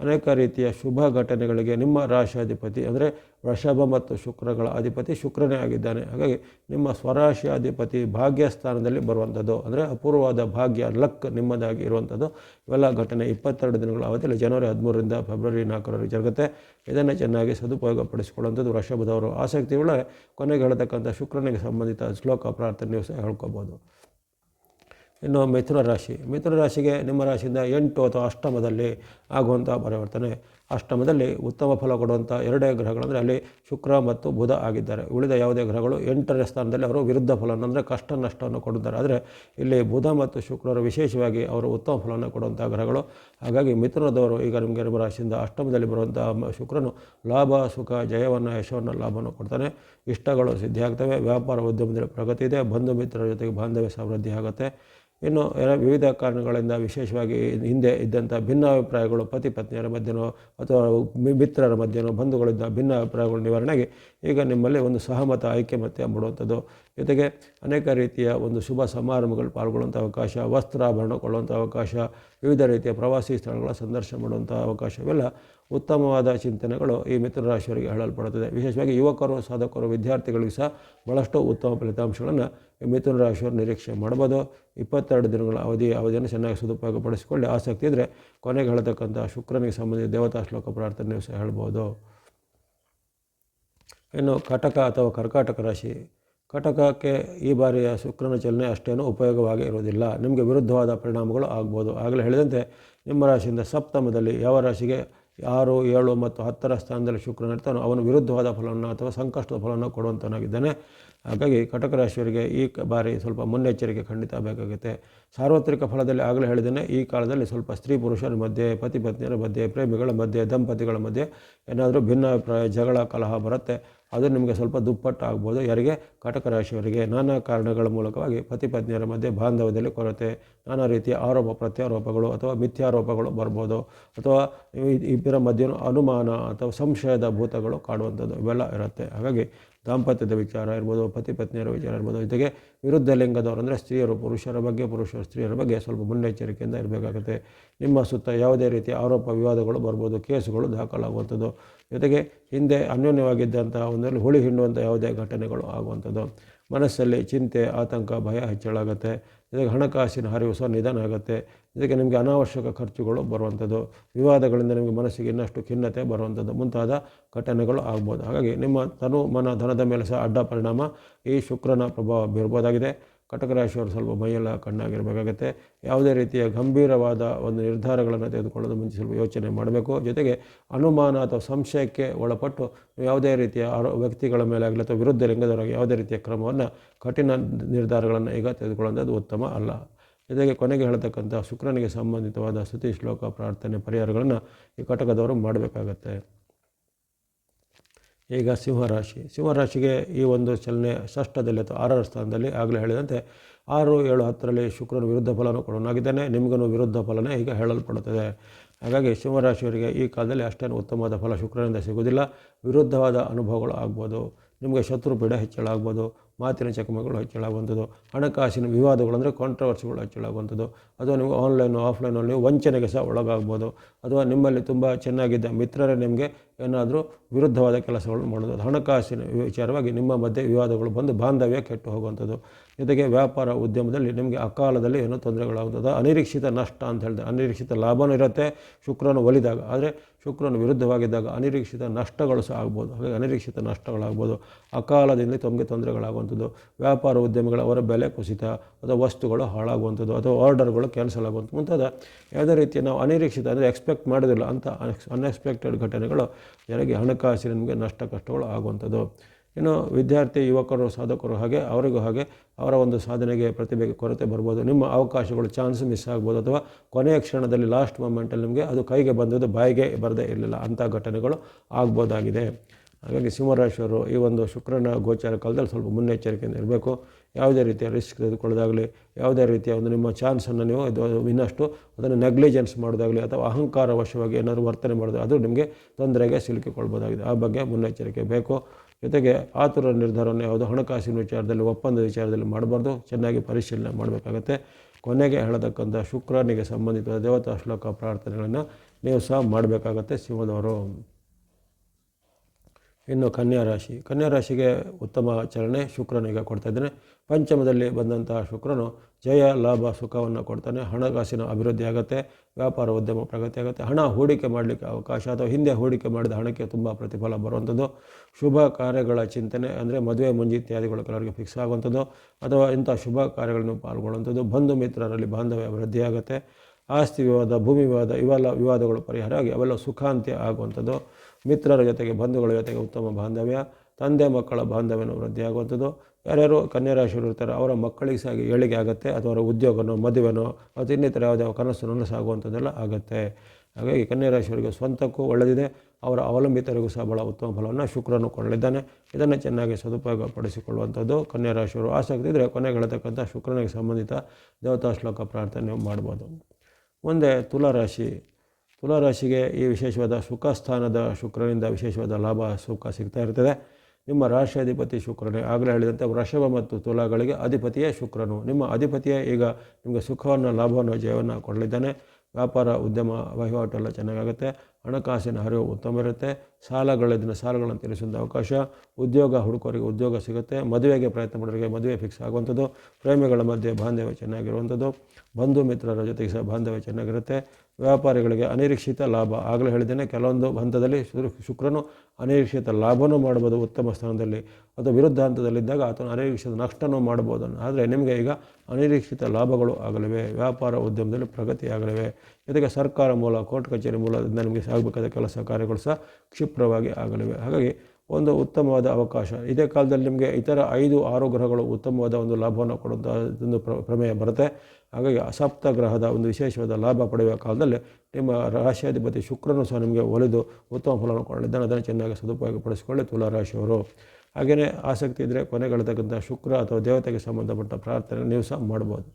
A: ಅನೇಕ ರೀತಿಯ ಶುಭ ಘಟನೆಗಳಿಗೆ ನಿಮ್ಮ ರಾಶಿಯಾಧಿಪತಿ ಅಂದರೆ ವೃಷಭ ಮತ್ತು ಶುಕ್ರಗಳ ಅಧಿಪತಿ ಶುಕ್ರನೇ ಆಗಿದ್ದಾನೆ. ಹಾಗಾಗಿ ನಿಮ್ಮ ಸ್ವರಾಶಿಯಾಧಿಪತಿ ಭಾಗ್ಯ ಸ್ಥಾನದಲ್ಲಿ ಬರುವಂಥದ್ದು ಅಂದರೆ ಅಪೂರ್ವವಾದ ಭಾಗ್ಯ, ಲಕ್ ನಿಮ್ಮದಾಗಿ ಇರುವಂಥದ್ದು. ಇವೆಲ್ಲ ಘಟನೆ ಇಪ್ಪತ್ತೆರಡು ದಿನಗಳ ಅವಧಿಯಲ್ಲಿ ಜನವರಿ ಹದಿಮೂರರಿಂದ ಫೆಬ್ರವರಿ ನಾಲ್ಕರವರೆಗೆ ಜರುಗುತ್ತೆ. ಇದನ್ನು ಚೆನ್ನಾಗಿ ಸದುಪಯೋಗಪಡಿಸಿಕೊಳ್ಳುವಂಥದ್ದು ವೃಷಭದವರು. ಆಸಕ್ತಿ ಉಳ್ಳ ಕೊನೆಗೆ ಹೇಳ್ತಕ್ಕಂಥ ಶುಕ್ರನಿಗೆ ಸಂಬಂಧಿತ ಶ್ಲೋಕ ಪ್ರಾರ್ಥನೆ ನೀವು ಸಹ ಹೇಳ್ಕೊಬೋದು. ಇನ್ನು ಮಿಥುನ ರಾಶಿ. ಮಿಥುನ ರಾಶಿಗೆ ನಿಮ್ಮ ರಾಶಿಯಿಂದ ಎಂಟು ಅಥವಾ ಅಷ್ಟಮದಲ್ಲಿ ಆಗುವಂಥ ಪರಿವರ್ತನೆ. ಅಷ್ಟಮದಲ್ಲಿ ಉತ್ತಮ ಫಲ ಕೊಡುವಂಥ ಎರಡೇ ಗ್ರಹಗಳಂದರೆ ಅಲ್ಲಿ ಶುಕ್ರ ಮತ್ತು ಬುಧ ಆಗಿದ್ದಾರೆ. ಉಳಿದ ಯಾವುದೇ ಗ್ರಹಗಳು ಎಂಟನೇ ಸ್ಥಾನದಲ್ಲಿ ಅವರು ವಿರುದ್ಧ ಫಲವನ್ನು ಅಂದರೆ ಕಷ್ಟ ನಷ್ಟವನ್ನು ಕೊಡುತ್ತಾರೆ. ಆದರೆ ಇಲ್ಲಿ ಬುಧ ಮತ್ತು ಶುಕ್ರರು ವಿಶೇಷವಾಗಿ ಅವರು ಉತ್ತಮ ಫಲವನ್ನು ಕೊಡುವಂಥ ಗ್ರಹಗಳು. ಹಾಗಾಗಿ ಮಿಥುನದವರು ಈಗ ನಿಮಗೆ ನಿಮ್ಮ ರಾಶಿಯಿಂದ ಅಷ್ಟಮದಲ್ಲಿ ಬರುವಂಥ ಶುಕ್ರನು ಲಾಭ, ಸುಖ, ಜಯವನ್ನು, ಯಶವನ್ನು, ಲಾಭವನ್ನು ಕೊಡ್ತಾನೆ. ಇಷ್ಟಗಳು ಸಿದ್ಧಿಯಾಗ್ತವೆ. ವ್ಯಾಪಾರ ಉದ್ಯಮದಲ್ಲಿ ಪ್ರಗತಿ ಇದೆ. ಬಂಧು ಮಿತ್ರರ ಜೊತೆಗೆ ಬಾಂಧವ್ಯ ಸಮೃದ್ಧಿ ಆಗುತ್ತೆ. ಇನ್ನು ವಿವಿಧ ಕಾರಣಗಳಿಂದ ವಿಶೇಷವಾಗಿ ಹಿಂದೆ ಇದ್ದಂಥ ಭಿನ್ನಾಭಿಪ್ರಾಯಗಳು ಪತಿ ಪತ್ನಿಯರ ಮಧ್ಯನೋ ಅಥವಾ ಮಿತ್ರರ ಮಧ್ಯನೋ ಬಂಧುಗಳಿಂದ ಭಿನ್ನಾಭಿಪ್ರಾಯಗಳ ನಿವಾರಣೆಗೆ ಈಗ ನಿಮ್ಮಲ್ಲಿ ಒಂದು ಸಹಮತ ಆಯ್ಕೆ ಮತ್ತೆ ಮಾಡುವಂಥದ್ದು. ಜೊತೆಗೆ ಅನೇಕ ರೀತಿಯ ಒಂದು ಶುಭ ಸಮಾರಂಭಗಳು ಪಾಲ್ಗೊಳ್ಳುವಂಥ ಅವಕಾಶ ವಸ್ತ್ರಾಭರಣ ಕೊಳ್ಳುವಂಥ ಅವಕಾಶ, ವಿವಿಧ ರೀತಿಯ ಪ್ರವಾಸಿ ಸ್ಥಳಗಳ ಸಂದರ್ಶನ ಮಾಡುವಂಥ ಅವಕಾಶ ಇವೆಲ್ಲ ಉತ್ತಮವಾದ ಚಿಂತನೆಗಳು ಈ ಮಿಥುನ ರಾಶಿಯವರಿಗೆ ಹೇಳಲ್ಪಡುತ್ತದೆ ವಿಶೇಷವಾಗಿ ಯುವಕರು, ಸಾಧಕರು, ವಿದ್ಯಾರ್ಥಿಗಳಿಗೆ ಸಹ ಭಾಳಷ್ಟು ಉತ್ತಮ ಫಲಿತಾಂಶಗಳನ್ನು ಈ ಮಿಥುನ ರಾಶಿಯವರು ನಿರೀಕ್ಷೆ ಮಾಡ್ಬೋದು ಇಪ್ಪತ್ತೆರಡು ದಿನಗಳ ಅವಧಿ ಅವಧಿಯನ್ನು ಚೆನ್ನಾಗಿ ಸದುಪಯೋಗಪಡಿಸಿಕೊಳ್ಳಿ. ಆಸಕ್ತಿ ಇದ್ದರೆ ಕೊನೆಗೆ ಹೇಳ್ತಕ್ಕಂಥ ಶುಕ್ರನಿಗೆ ಸಂಬಂಧಿಸಿದ ದೇವತಾ ಶ್ಲೋಕ ಪ್ರಾರ್ಥನೆ ಸಹ ಹೇಳ್ಬೋದು. ಇನ್ನು ಕಟಕ ಅಥವಾ ಕರ್ಕಾಟಕ ರಾಶಿ. ಕಟಕಕ್ಕೆ ಈ ಬಾರಿಯ ಶುಕ್ರನ ಚಲನೆ ಅಷ್ಟೇನೂ ಉಪಯೋಗವಾಗಿ ಇರುವುದಿಲ್ಲ. ನಿಮಗೆ ವಿರುದ್ಧವಾದ ಪರಿಣಾಮಗಳು ಆಗ್ಬೋದು. ಆಗಲೇ ಹೇಳಿದಂತೆ ನಿಮ್ಮ ರಾಶಿಯಿಂದ ಸಪ್ತಮದಲ್ಲಿ ಯಾವ ರಾಶಿಗೆ ಆರು ಏಳು ಮತ್ತು ಹತ್ತರ ಸ್ಥಾನದಲ್ಲಿ ಶುಕ್ರನಿರ್ತಾನೋ ಅವನ ವಿರುದ್ಧವಾದ ಫಲವನ್ನು ಅಥವಾ ಸಂಕಷ್ಟದ ಫಲವನ್ನು ಕೊಡುವಂತನಾಗಿದ್ದಾನೆ ಹಾಗಾಗಿ ಕಟಕ ರಾಶಿಯವರಿಗೆ ಈ ಬಾರಿ ಸ್ವಲ್ಪ ಮುನ್ನೆಚ್ಚರಿಕೆ ಖಂಡಿತ ಬೇಕಾಗುತ್ತೆ. ಸಾರ್ವತ್ರಿಕ ಫಲದಲ್ಲಿ ಆಗಲೇ ಹೇಳಿದ್ದೇನೆ, ಈ ಕಾಲದಲ್ಲಿ ಸ್ವಲ್ಪ ಸ್ತ್ರೀ ಪುರುಷರ ಮಧ್ಯೆ ಪತಿ ಪತ್ನಿಯರ ಮಧ್ಯೆ, ಪ್ರೇಮಿಗಳ ಮಧ್ಯೆ, ದಂಪತಿಗಳ ಮಧ್ಯೆ ಏನಾದರೂ ಭಿನ್ನಾಭಿಪ್ರಾಯ, ಜಗಳ, ಕಲಹ ಬರುತ್ತೆ. ಅದು ನಿಮಗೆ ಸ್ವಲ್ಪ ದುಪ್ಪಟ್ಟು ಆಗ್ಬೋದು ಯಾರಿಗೆ? ಕಟಕ ರಾಶಿಯವರಿಗೆ ನಾನಾ ಕಾರಣಗಳ ಮೂಲಕವಾಗಿ ಪತಿ ಪತ್ನಿಯರ ಮಧ್ಯೆ ಬಾಂಧವ್ಯದಲ್ಲಿ ಕೊರತೆ. ನಾನಾ ರೀತಿಯ ಆರೋಪ, ಪ್ರತ್ಯಾರೋಪಗಳು ಅಥವಾ ಮಿಥ್ಯಾರೋಪಗಳು ಬರ್ಬೋದು. ಅಥವಾ ಇಬ್ಬರ ಮಧ್ಯೆ ಅನುಮಾನ ಅಥವಾ ಸಂಶಯದ ಭೂತಗಳು ಕಾಡುವಂಥದ್ದು ಇವೆಲ್ಲ ಇರುತ್ತೆ. ಹಾಗಾಗಿ ದಾಂಪತ್ಯದ ವಿಚಾರ ಇರ್ಬೋದು, ಪತಿ ಪತ್ನಿಯರ ವಿಚಾರ ಇರ್ಬೋದು, ಜೊತೆಗೆ ವಿರುದ್ಧ ಲಿಂಗದವರು ಅಂದರೆ ಸ್ತ್ರೀಯರು, ಪುರುಷರ ಬಗ್ಗೆ, ಪುರುಷರು ಸ್ತ್ರೀಯರ ಬಗ್ಗೆ ಸ್ವಲ್ಪ ಮುನ್ನೆಚ್ಚರಿಕೆಯಿಂದ ಇರಬೇಕಾಗುತ್ತೆ. ನಿಮ್ಮ ಸುತ್ತ ಯಾವುದೇ ರೀತಿಯ ಆರೋಪ ವಿವಾದಗಳು ಬರ್ಬೋದು, ಕೇಸುಗಳು ದಾಖಲಾಗುವಂಥದ್ದು. ಜೊತೆಗೆ ಹಿಂದೆ ಅನ್ಯೋನ್ಯವಾಗಿದ್ದಂಥ ಒಂದರಲ್ಲಿ ಹುಳಿ ಹಿಂಡುವಂಥ ಯಾವುದೇ ಘಟನೆಗಳು ಆಗುವಂಥದ್ದು. ಮನಸ್ಸಲ್ಲಿ ಚಿಂತೆ, ಆತಂಕ, ಭಯ ಹೆಚ್ಚಳಾಗುತ್ತೆ. ಜೊತೆಗೆ ಹಣಕಾಸಿನ ಹರಿವು ಸಹ ನಿಧಾನ ಆಗುತ್ತೆ. ಇದಕ್ಕೆ ನಿಮಗೆ ಅನಾವಶ್ಯಕ ಖರ್ಚುಗಳು ಬರುವಂಥದ್ದು. ವಿವಾದಗಳಿಂದ ನಿಮಗೆ ಮನಸ್ಸಿಗೆ ಇನ್ನಷ್ಟು ಖಿನ್ನತೆ ಬರುವಂಥದ್ದು. ಮುಂತಾದ ಘಟನೆಗಳು ಆಗ್ಬೋದು. ಹಾಗಾಗಿ ನಿಮ್ಮ ತನು ಮನ ಧನದ ಮೇಲೆ ಸಹ ಅಡ್ಡ ಪರಿಣಾಮ ಈ ಶುಕ್ರನ ಪ್ರಭಾವ ಬೀರ್ಬೋದಾಗಿದೆ. ಕಟಕ ರಾಶಿಯವರು ಸ್ವಲ್ಪ ಮೈಯೆಲ್ಲ ಕಣ್ಣಾಗಿರಬೇಕಾಗತ್ತೆ. ಯಾವುದೇ ರೀತಿಯ ಗಂಭೀರವಾದ ಒಂದು ನಿರ್ಧಾರಗಳನ್ನು ತೆಗೆದುಕೊಳ್ಳೋದು ಮುಂಚೆ ಸ್ವಲ್ಪ ಯೋಚನೆ ಮಾಡಬೇಕು. ಜೊತೆಗೆ ಅನುಮಾನ ಅಥವಾ ಸಂಶಯಕ್ಕೆ ಒಳಪಟ್ಟು ಯಾವುದೇ ರೀತಿಯ ವ್ಯಕ್ತಿಗಳ ಮೇಲೆ ಆಗಲಿ ಅಥವಾ ವಿರುದ್ಧ ಲಿಂಗದವರಾಗಿ ಯಾವುದೇ ರೀತಿಯ ಕ್ರಮವನ್ನು ಕಠಿಣ ನಿರ್ಧಾರಗಳನ್ನು ಈಗ ತೆಗೆದುಕೊಳ್ಳೋದು ಉತ್ತಮ ಅಲ್ಲ. ಜೊತೆಗೆ ಕೊನೆಗೆ ಹೇಳ್ತಕ್ಕಂಥ ಶುಕ್ರನಿಗೆ ಸಂಬಂಧಿತವಾದ ಸ್ತುತಿ ಶ್ಲೋಕ ಪ್ರಾರ್ಥನೆ ಪರಿಹಾರಗಳನ್ನು ಈ ಕಟಕದವರು ಮಾಡಬೇಕಾಗತ್ತೆ. ಈಗ ಸಿಂಹರಾಶಿ. ಸಿಂಹರಾಶಿಗೆ ಈ ಒಂದು ಚಲನೆ ಷಷ್ಠದಲ್ಲಿ ಅಥವಾ ಆರರ ಸ್ಥಾನದಲ್ಲಿ ಆಗಲೇ ಹೇಳಿದಂತೆ ಆರು, ಏಳು, ಹತ್ತರಲ್ಲಿ ಶುಕ್ರನ ವಿರುದ್ಧ ಫಲವನ್ನು ಕೊಡೋನಾಗಿದ್ದಾನೆ ನಿಮಗೂ ವಿರುದ್ಧ ಫಲನೇ ಈಗ ಹೇಳಲ್ಪಡುತ್ತದೆ. ಹಾಗಾಗಿ ಸಿಂಹರಾಶಿಯವರಿಗೆ ಈ ಕಾಲದಲ್ಲಿ ಅಷ್ಟೇನು ಉತ್ತಮವಾದ ಫಲ ಶುಕ್ರನಿಂದ ಸಿಗುವುದಿಲ್ಲ. ವಿರುದ್ಧವಾದ ಅನುಭವಗಳು ಆಗ್ಬೋದು. ನಿಮಗೆ ಶತ್ರು ಪೀಡೆ ಹೆಚ್ಚಳ ಆಗ್ಬೋದು ಮಾತಿನ ಚಕಮಗಳು ಹೆಚ್ಚಳಾಗುವಂಥದ್ದು. ಹಣಕಾಸಿನ ವಿವಾದಗಳು ಅಂದರೆ ಕಾಂಟ್ರವರ್ಸಿಗಳು ಹೆಚ್ಚಳಾಗುವಂಥದ್ದು. ಅಥವಾ ನಿಮಗೆ ಆನ್ಲೈನು ಆಫ್ಲೈನಲ್ಲಿ ನೀವು ವಂಚನೆಗೆ ಸಹ ಒಳಗಾಗ್ಬೋದು. ಅಥವಾ ನಿಮ್ಮಲ್ಲಿ ತುಂಬ ಚೆನ್ನಾಗಿದ್ದ ಮಿತ್ರರೇ ನಿಮಗೆ ಏನಾದರೂ ವಿರುದ್ಧವಾದ ಕೆಲಸಗಳನ್ನು ಮಾಡೋದು. ಹಣಕಾಸಿನ ವಿಚಾರವಾಗಿ ನಿಮ್ಮ ಮಧ್ಯೆ ವಿವಾದಗಳು ಬಂದು ಬಾಂಧವ್ಯ ಕೆಟ್ಟು ಹೋಗುವಂಥದ್ದು. ಜೊತೆಗೆ ವ್ಯಾಪಾರ ಉದ್ಯಮದಲ್ಲಿ ನಿಮಗೆ ಅಕಾಲದಲ್ಲಿ ಏನೋ ತೊಂದರೆಗಳಾಗುತ್ತದೆ ಅನಿರೀಕ್ಷಿತ ನಷ್ಟ ಅಂತ ಹೇಳಿದೆ. ಅನಿರೀಕ್ಷಿತ ಲಾಭನೂ ಇರುತ್ತೆ, ಶುಕ್ರನು ಒಲಿದಾಗ. ಆದರೆ ಶುಕ್ರನು ವಿರುದ್ಧವಾಗಿದ್ದಾಗ ಅನಿರೀಕ್ಷಿತ ನಷ್ಟಗಳು ಸಹ ಆಗ್ಬೋದು. ಹಾಗೆ ಅನಿರೀಕ್ಷಿತ ನಷ್ಟಗಳಾಗ್ಬೋದು. ಅಕಾಲದಿಂದ ತಮಗೆ ತೊಂದರೆಗಳಾಗುವಂಥದ್ದು. ವ್ಯಾಪಾರ ಉದ್ಯಮಗಳ ಅವರ ಬೆಲೆ ಕುಸಿತ, ಅಥವಾ ವಸ್ತುಗಳು ಹಾಳಾಗುವಂಥದ್ದು, ಅಥವಾ ಆರ್ಡರ್ಗಳು ಕ್ಯಾನ್ಸಲ್ ಆಗುವಂಥ ಮುಂತಾದ ಯಾವುದೇ ರೀತಿಯ ನಾವು ಅನಿರೀಕ್ಷಿತ ಅಂದರೆ ಎಕ್ಸ್ಪೆಕ್ಟ್ ಮಾಡೋದಿಲ್ಲ ಅಂತ ಅನ್ಎಕ್ಸ್ಪೆಕ್ಟೆಡ್ ಘಟನೆಗಳು ಜನರಿಗೆ ಹಣಕಾಸಿನ ನಿಮಗೆ ನಷ್ಟ ಕಷ್ಟಗಳು ಆಗುವಂಥದ್ದು. ಇನ್ನು ವಿದ್ಯಾರ್ಥಿ, ಯುವಕರು, ಸಾಧಕರು ಹಾಗೆ ಅವರಿಗೂ ಹಾಗೆ ಅವರ ಒಂದು ಸಾಧನೆಗೆ ಪ್ರತಿಭೆಗೆ ಕೊರತೆ ಬರ್ಬೋದು. ನಿಮ್ಮ ಅವಕಾಶಗಳು ಚಾನ್ಸ್ ಮಿಸ್ ಆಗ್ಬೋದು ಅಥವಾ ಕೊನೆಯ ಕ್ಷಣದಲ್ಲಿ ಲಾಸ್ಟ್ ಮೂಮೆಂಟಲ್ಲಿ ನಿಮಗೆ ಅದು ಕೈಗೆ ಬಂದದ್ದು ಬಾಯಿಗೆ ಬರದೇ ಇರಲಿಲ್ಲ. ಅಂಥ ಘಟನೆಗಳು ಆಗ್ಬೋದಾಗಿದೆ. ಹಾಗಾಗಿ ಸಿಂಹರಾಶಿಯವರು ಈ ಒಂದು ಶುಕ್ರನ ಗೋಚಾರ ಕಾಲದಲ್ಲಿ ಸ್ವಲ್ಪ ಮುನ್ನೆಚ್ಚರಿಕೆಯಿಂದ ಇರಬೇಕು. ಯಾವುದೇ ರೀತಿಯ ರಿಸ್ಕ್ ತೆಗೆದುಕೊಳ್ಳೋದಾಗಲಿ, ಯಾವುದೇ ರೀತಿಯ ಒಂದು ನಿಮ್ಮ ಚಾನ್ಸನ್ನು ನೀವು ಇದು ಇನ್ನಷ್ಟು ಅದನ್ನು ನೆಗ್ಲಿಜೆನ್ಸ್ ಮಾಡೋದಾಗಲಿ ಅಥವಾ ಅಹಂಕಾರ ವಶವಾಗಿ ಏನಾದರೂ ವರ್ತನೆ ಮಾಡೋದು ಅದು ನಿಮಗೆ ತೊಂದರೆಗೆ ಸಿಲುಕಿಕೊಳ್ಬೋದಾಗಿದೆ. ಆ ಬಗ್ಗೆ ಮುನ್ನೆಚ್ಚರಿಕೆ ಬೇಕು. ಜೊತೆಗೆ ಆತುರ ನಿರ್ಧಾರವನ್ನು ಯಾವುದೋ ಹಣಕಾಸಿನ ವಿಚಾರದಲ್ಲಿ ಒಪ್ಪಂದ ವಿಚಾರದಲ್ಲಿ ಮಾಡಬಾರ್ದು. ಚೆನ್ನಾಗಿ ಪರಿಶೀಲನೆ ಮಾಡಬೇಕಾಗತ್ತೆ. ಕೊನೆಗೆ ಹೇಳತಕ್ಕಂಥ ಶುಕ್ರನಿಗೆ ಸಂಬಂಧಿತ ದೇವತಾ ಶ್ಲೋಕ ಪ್ರಾರ್ಥನೆಗಳನ್ನು ನೀವು ಸಹ ಮಾಡಬೇಕಾಗತ್ತೆ. ಸಿಂಹದವರು. ಇನ್ನು ಕನ್ಯಾ ರಾಶಿ. ಕನ್ಯಾ ರಾಶಿಗೆ ಉತ್ತಮ ಚಲನೆ ಶುಕ್ರನಿಗೆ ಕೊಡ್ತಾ ಇದ್ದಾನೆ. ಪಂಚಮದಲ್ಲಿ ಬಂದಂತಹ ಶುಕ್ರನು ಜಯ, ಲಾಭ, ಸುಖವನ್ನು ಕೊಡ್ತಾನೆ. ಹಣಕಾಸಿನ ಅಭಿವೃದ್ಧಿ ಆಗುತ್ತೆ, ವ್ಯಾಪಾರ ಉದ್ಯಮ ಪ್ರಗತಿ ಆಗುತ್ತೆ. ಹಣ ಹೂಡಿಕೆ ಮಾಡಲಿಕ್ಕೆ ಅವಕಾಶ ಅಥವಾ ಹಿಂದೆ ಹೂಡಿಕೆ ಮಾಡಿದ ಹಣಕ್ಕೆ ತುಂಬ ಪ್ರತಿಫಲ ಬರುವಂಥದ್ದು. ಶುಭ ಕಾರ್ಯಗಳ ಚಿಂತನೆ ಅಂದರೆ ಮದುವೆ, ಮುಂಜಿ ಇತ್ಯಾದಿಗಳು ಕೆಲವರಿಗೆ ಫಿಕ್ಸ್ ಆಗುವಂಥದ್ದು ಅಥವಾ ಇಂಥ ಶುಭ ಕಾರ್ಯಗಳನ್ನು ಪಾಲ್ಗೊಳ್ಳುವಂಥದ್ದು. ಬಂಧು ಮಿತ್ರರಲ್ಲಿ ಬಾಂಧವ್ಯ ವೃದ್ಧಿಯಾಗುತ್ತೆ ಆಸ್ತಿ ವಿವಾದ, ಭೂಮಿ ವಿವಾದ, ಇವೆಲ್ಲ ವಿವಾದಗಳು ಪರಿಹಾರ ಆಗಿ ಅವೆಲ್ಲ ಸುಖಾಂತ್ಯ ಆಗುವಂಥದ್ದು. ಮಿತ್ರರ ಜೊತೆಗೆ, ಬಂಧುಗಳ ಜೊತೆಗೆ ಉತ್ತಮ ಬಾಂಧವ್ಯ, ತಂದೆ ಮಕ್ಕಳ ಬಾಂಧವ್ಯನ ವೃದ್ಧಿಯಾಗುವಂಥದ್ದು. ಯಾರ್ಯಾರು ಕನ್ಯಾ ರಾಶಿಯವರು ಇರ್ತಾರೆ, ಅವರ ಮಕ್ಕಳಿಗೆ ಸಹ ಏಳಿಗೆ ಆಗುತ್ತೆ, ಅಥವಾ ಅವರ ಉದ್ಯೋಗನೋ, ಮದುವೆನೋ ಅಥವಾ ಇನ್ನಿತರ ಯಾವುದೇ ಕನಸು ನನಸಾಗುವಂಥದ್ದೆಲ್ಲ ಆಗುತ್ತೆ. ಹಾಗಾಗಿ ಕನ್ಯಾ ರಾಶಿಯವರಿಗೆ ಸ್ವಂತಕ್ಕೂ ಒಳ್ಳೆಯದಿದೆ ಅವರ ಅವಲಂಬಿತರಿಗೂ ಸಹ ಬಹಳ ಉತ್ತಮ ಫಲವನ್ನು ಶುಕ್ರನು ಕೊಡಲಿದ್ದಾನೆ. ಇದನ್ನು ಚೆನ್ನಾಗಿ ಸದುಪಯೋಗ ಪಡಿಸಿಕೊಳ್ಳುವಂಥದ್ದು ಕನ್ಯಾ ರಾಶಿಯವರು ಆಸಕ್ತಿ ಇದ್ದರೆ ಕೊನೆಗೆ ಹೇಳ್ತಕ್ಕಂಥ ಶುಕ್ರನಿಗೆ ಸಂಬಂಧಿತ ದೇವತಾ ಶ್ಲೋಕ ಪ್ರಾರ್ಥನೆ ಮಾಡ್ಬೋದು. ಮುಂದೆ ತುಲಾರಾಶಿ. ತುಲಾರಾಶಿಗೆ ಈ ವಿಶೇಷವಾದ ಸುಖ ಸ್ಥಾನದ ಶುಕ್ರನಿಂದ ವಿಶೇಷವಾದ ಲಾಭ, ಸುಖ ಸಿಗ್ತಾ ಇರ್ತದೆ. ನಿಮ್ಮ ರಾಶಿಯಾಧಿಪತಿ ಶುಕ್ರನೇ ಆಗಲೇ ಹೇಳಿದಂತೆ ವೃಷಭ ಮತ್ತು ತುಲಾಗಳಿಗೆ ಅಧಿಪತಿಯೇ ಶುಕ್ರನು. ನಿಮ್ಮ ಅಧಿಪತಿಯೇ ಈಗ ನಿಮಗೆ ಸುಖವನ್ನು, ಲಾಭವನ್ನು, ಜಯವನ್ನು ಕೊಡಲಿದ್ದಾನೆ. ವ್ಯಾಪಾರ, ಉದ್ಯಮ, ವಹಿವಾಟು ಎಲ್ಲ ಚೆನ್ನಾಗಾಗುತ್ತೆ. ಹಣಕಾಸಿನ ಹರಿವು ಉತ್ತಮ ಇರುತ್ತೆ. ಸಾಲಗಳಿದ್ದನ್ನು ಸಾಲಗಳನ್ನು ತೀರಿಸುವಂಥ ಅವಕಾಶ. ಉದ್ಯೋಗ ಹುಡುಕೋರಿಗೆ ಉದ್ಯೋಗ ಸಿಗುತ್ತೆ. ಮದುವೆಗೆ ಪ್ರಯತ್ನ ಮಾಡೋರಿಗೆ ಮದುವೆ ಫಿಕ್ಸ್ ಆಗುವಂಥದ್ದು. ಪ್ರೇಮಿಗಳ ಮಧ್ಯೆ ಬಾಂಧವ್ಯ ಚೆನ್ನಾಗಿರುವಂಥದ್ದು. ಬಂಧು ಮಿತ್ರರ ಜೊತೆಗೆ ಸಹ ಬಾಂಧವ್ಯ ಚೆನ್ನಾಗಿರುತ್ತೆ. ವ್ಯಾಪಾರಿಗಳಿಗೆ ಅನಿರೀಕ್ಷಿತ ಲಾಭ. ಆಗಲೇ ಹೇಳಿದ್ದೇನೆ, ಕೆಲವೊಂದು ಹಂತದಲ್ಲಿ ಶುಕ್ರನು ಅನಿರೀಕ್ಷಿತ ಲಾಭನೂ ಮಾಡ್ಬೋದು ಉತ್ತಮ ಸ್ಥಾನದಲ್ಲಿ. ಅಥವಾ ವಿರುದ್ಧ ಹಂತದಲ್ಲಿದ್ದಾಗ ಆತನು ಅನಿರೀಕ್ಷಿತ ನಷ್ಟನೂ ಮಾಡ್ಬೋದು. ಆದರೆ ನಿಮಗೆ ಈಗ ಅನಿರೀಕ್ಷಿತ ಲಾಭಗಳು ಆಗಲಿವೆ. ವ್ಯಾಪಾರ ಉದ್ಯಮದಲ್ಲಿ ಪ್ರಗತಿ ಆಗಲಿವೆ. ಜೊತೆಗೆ ಸರ್ಕಾರ ಮೂಲ, ಕೋರ್ಟ್ ಕಚೇರಿ ಮೂಲದಿಂದ ನಿಮಗೆ ಆಗಬೇಕಾದ ಕೆಲಸ ಕಾರ್ಯಗಳು ಸಹ ಕ್ಷಿಪ್ರವಾಗಿ ಆಗಲಿವೆ. ಹಾಗಾಗಿ ಒಂದು ಉತ್ತಮವಾದ ಅವಕಾಶ. ಇದೇ ಕಾಲದಲ್ಲಿ ನಿಮಗೆ ಇತರ ಐದು ಆರು ಗ್ರಹಗಳು ಉತ್ತಮವಾದ ಒಂದು ಲಾಭವನ್ನು ಕೊಡುವಂಥ ಒಂದು ಪ್ರಮೇಯ ಬರುತ್ತೆ. ಹಾಗಾಗಿ ಅಸಪ್ತ ಗ್ರಹದ ಒಂದು ವಿಶೇಷವಾದ ಲಾಭ ಪಡೆಯುವ ಕಾಲದಲ್ಲಿ ನಿಮ್ಮ ರಾಶಿಯಾಧಿಪತಿ ಶುಕ್ರನು ಸಹ ನಿಮಗೆ ಒಲಿದು ಉತ್ತಮ ಫಲವನ್ನು ಕೊಡಲಿದ್ದಾನೆ ಅದನ್ನು ಚೆನ್ನಾಗಿ ಸದುಪಯೋಗಪಡಿಸಿಕೊಳ್ಳಿ ತುಲಾ ರಾಶಿಯವರು. ಹಾಗೆಯೇ ಆಸಕ್ತಿ ಇದ್ದರೆ ಕೊನೆಗಳತಕ್ಕಂಥ ಶುಕ್ರ ಅಥವಾ ದೇವತೆಗೆ ಸಂಬಂಧಪಟ್ಟ ಪ್ರಾರ್ಥನೆ ನೀವು ಸಹ ಮಾಡ್ಬೋದು.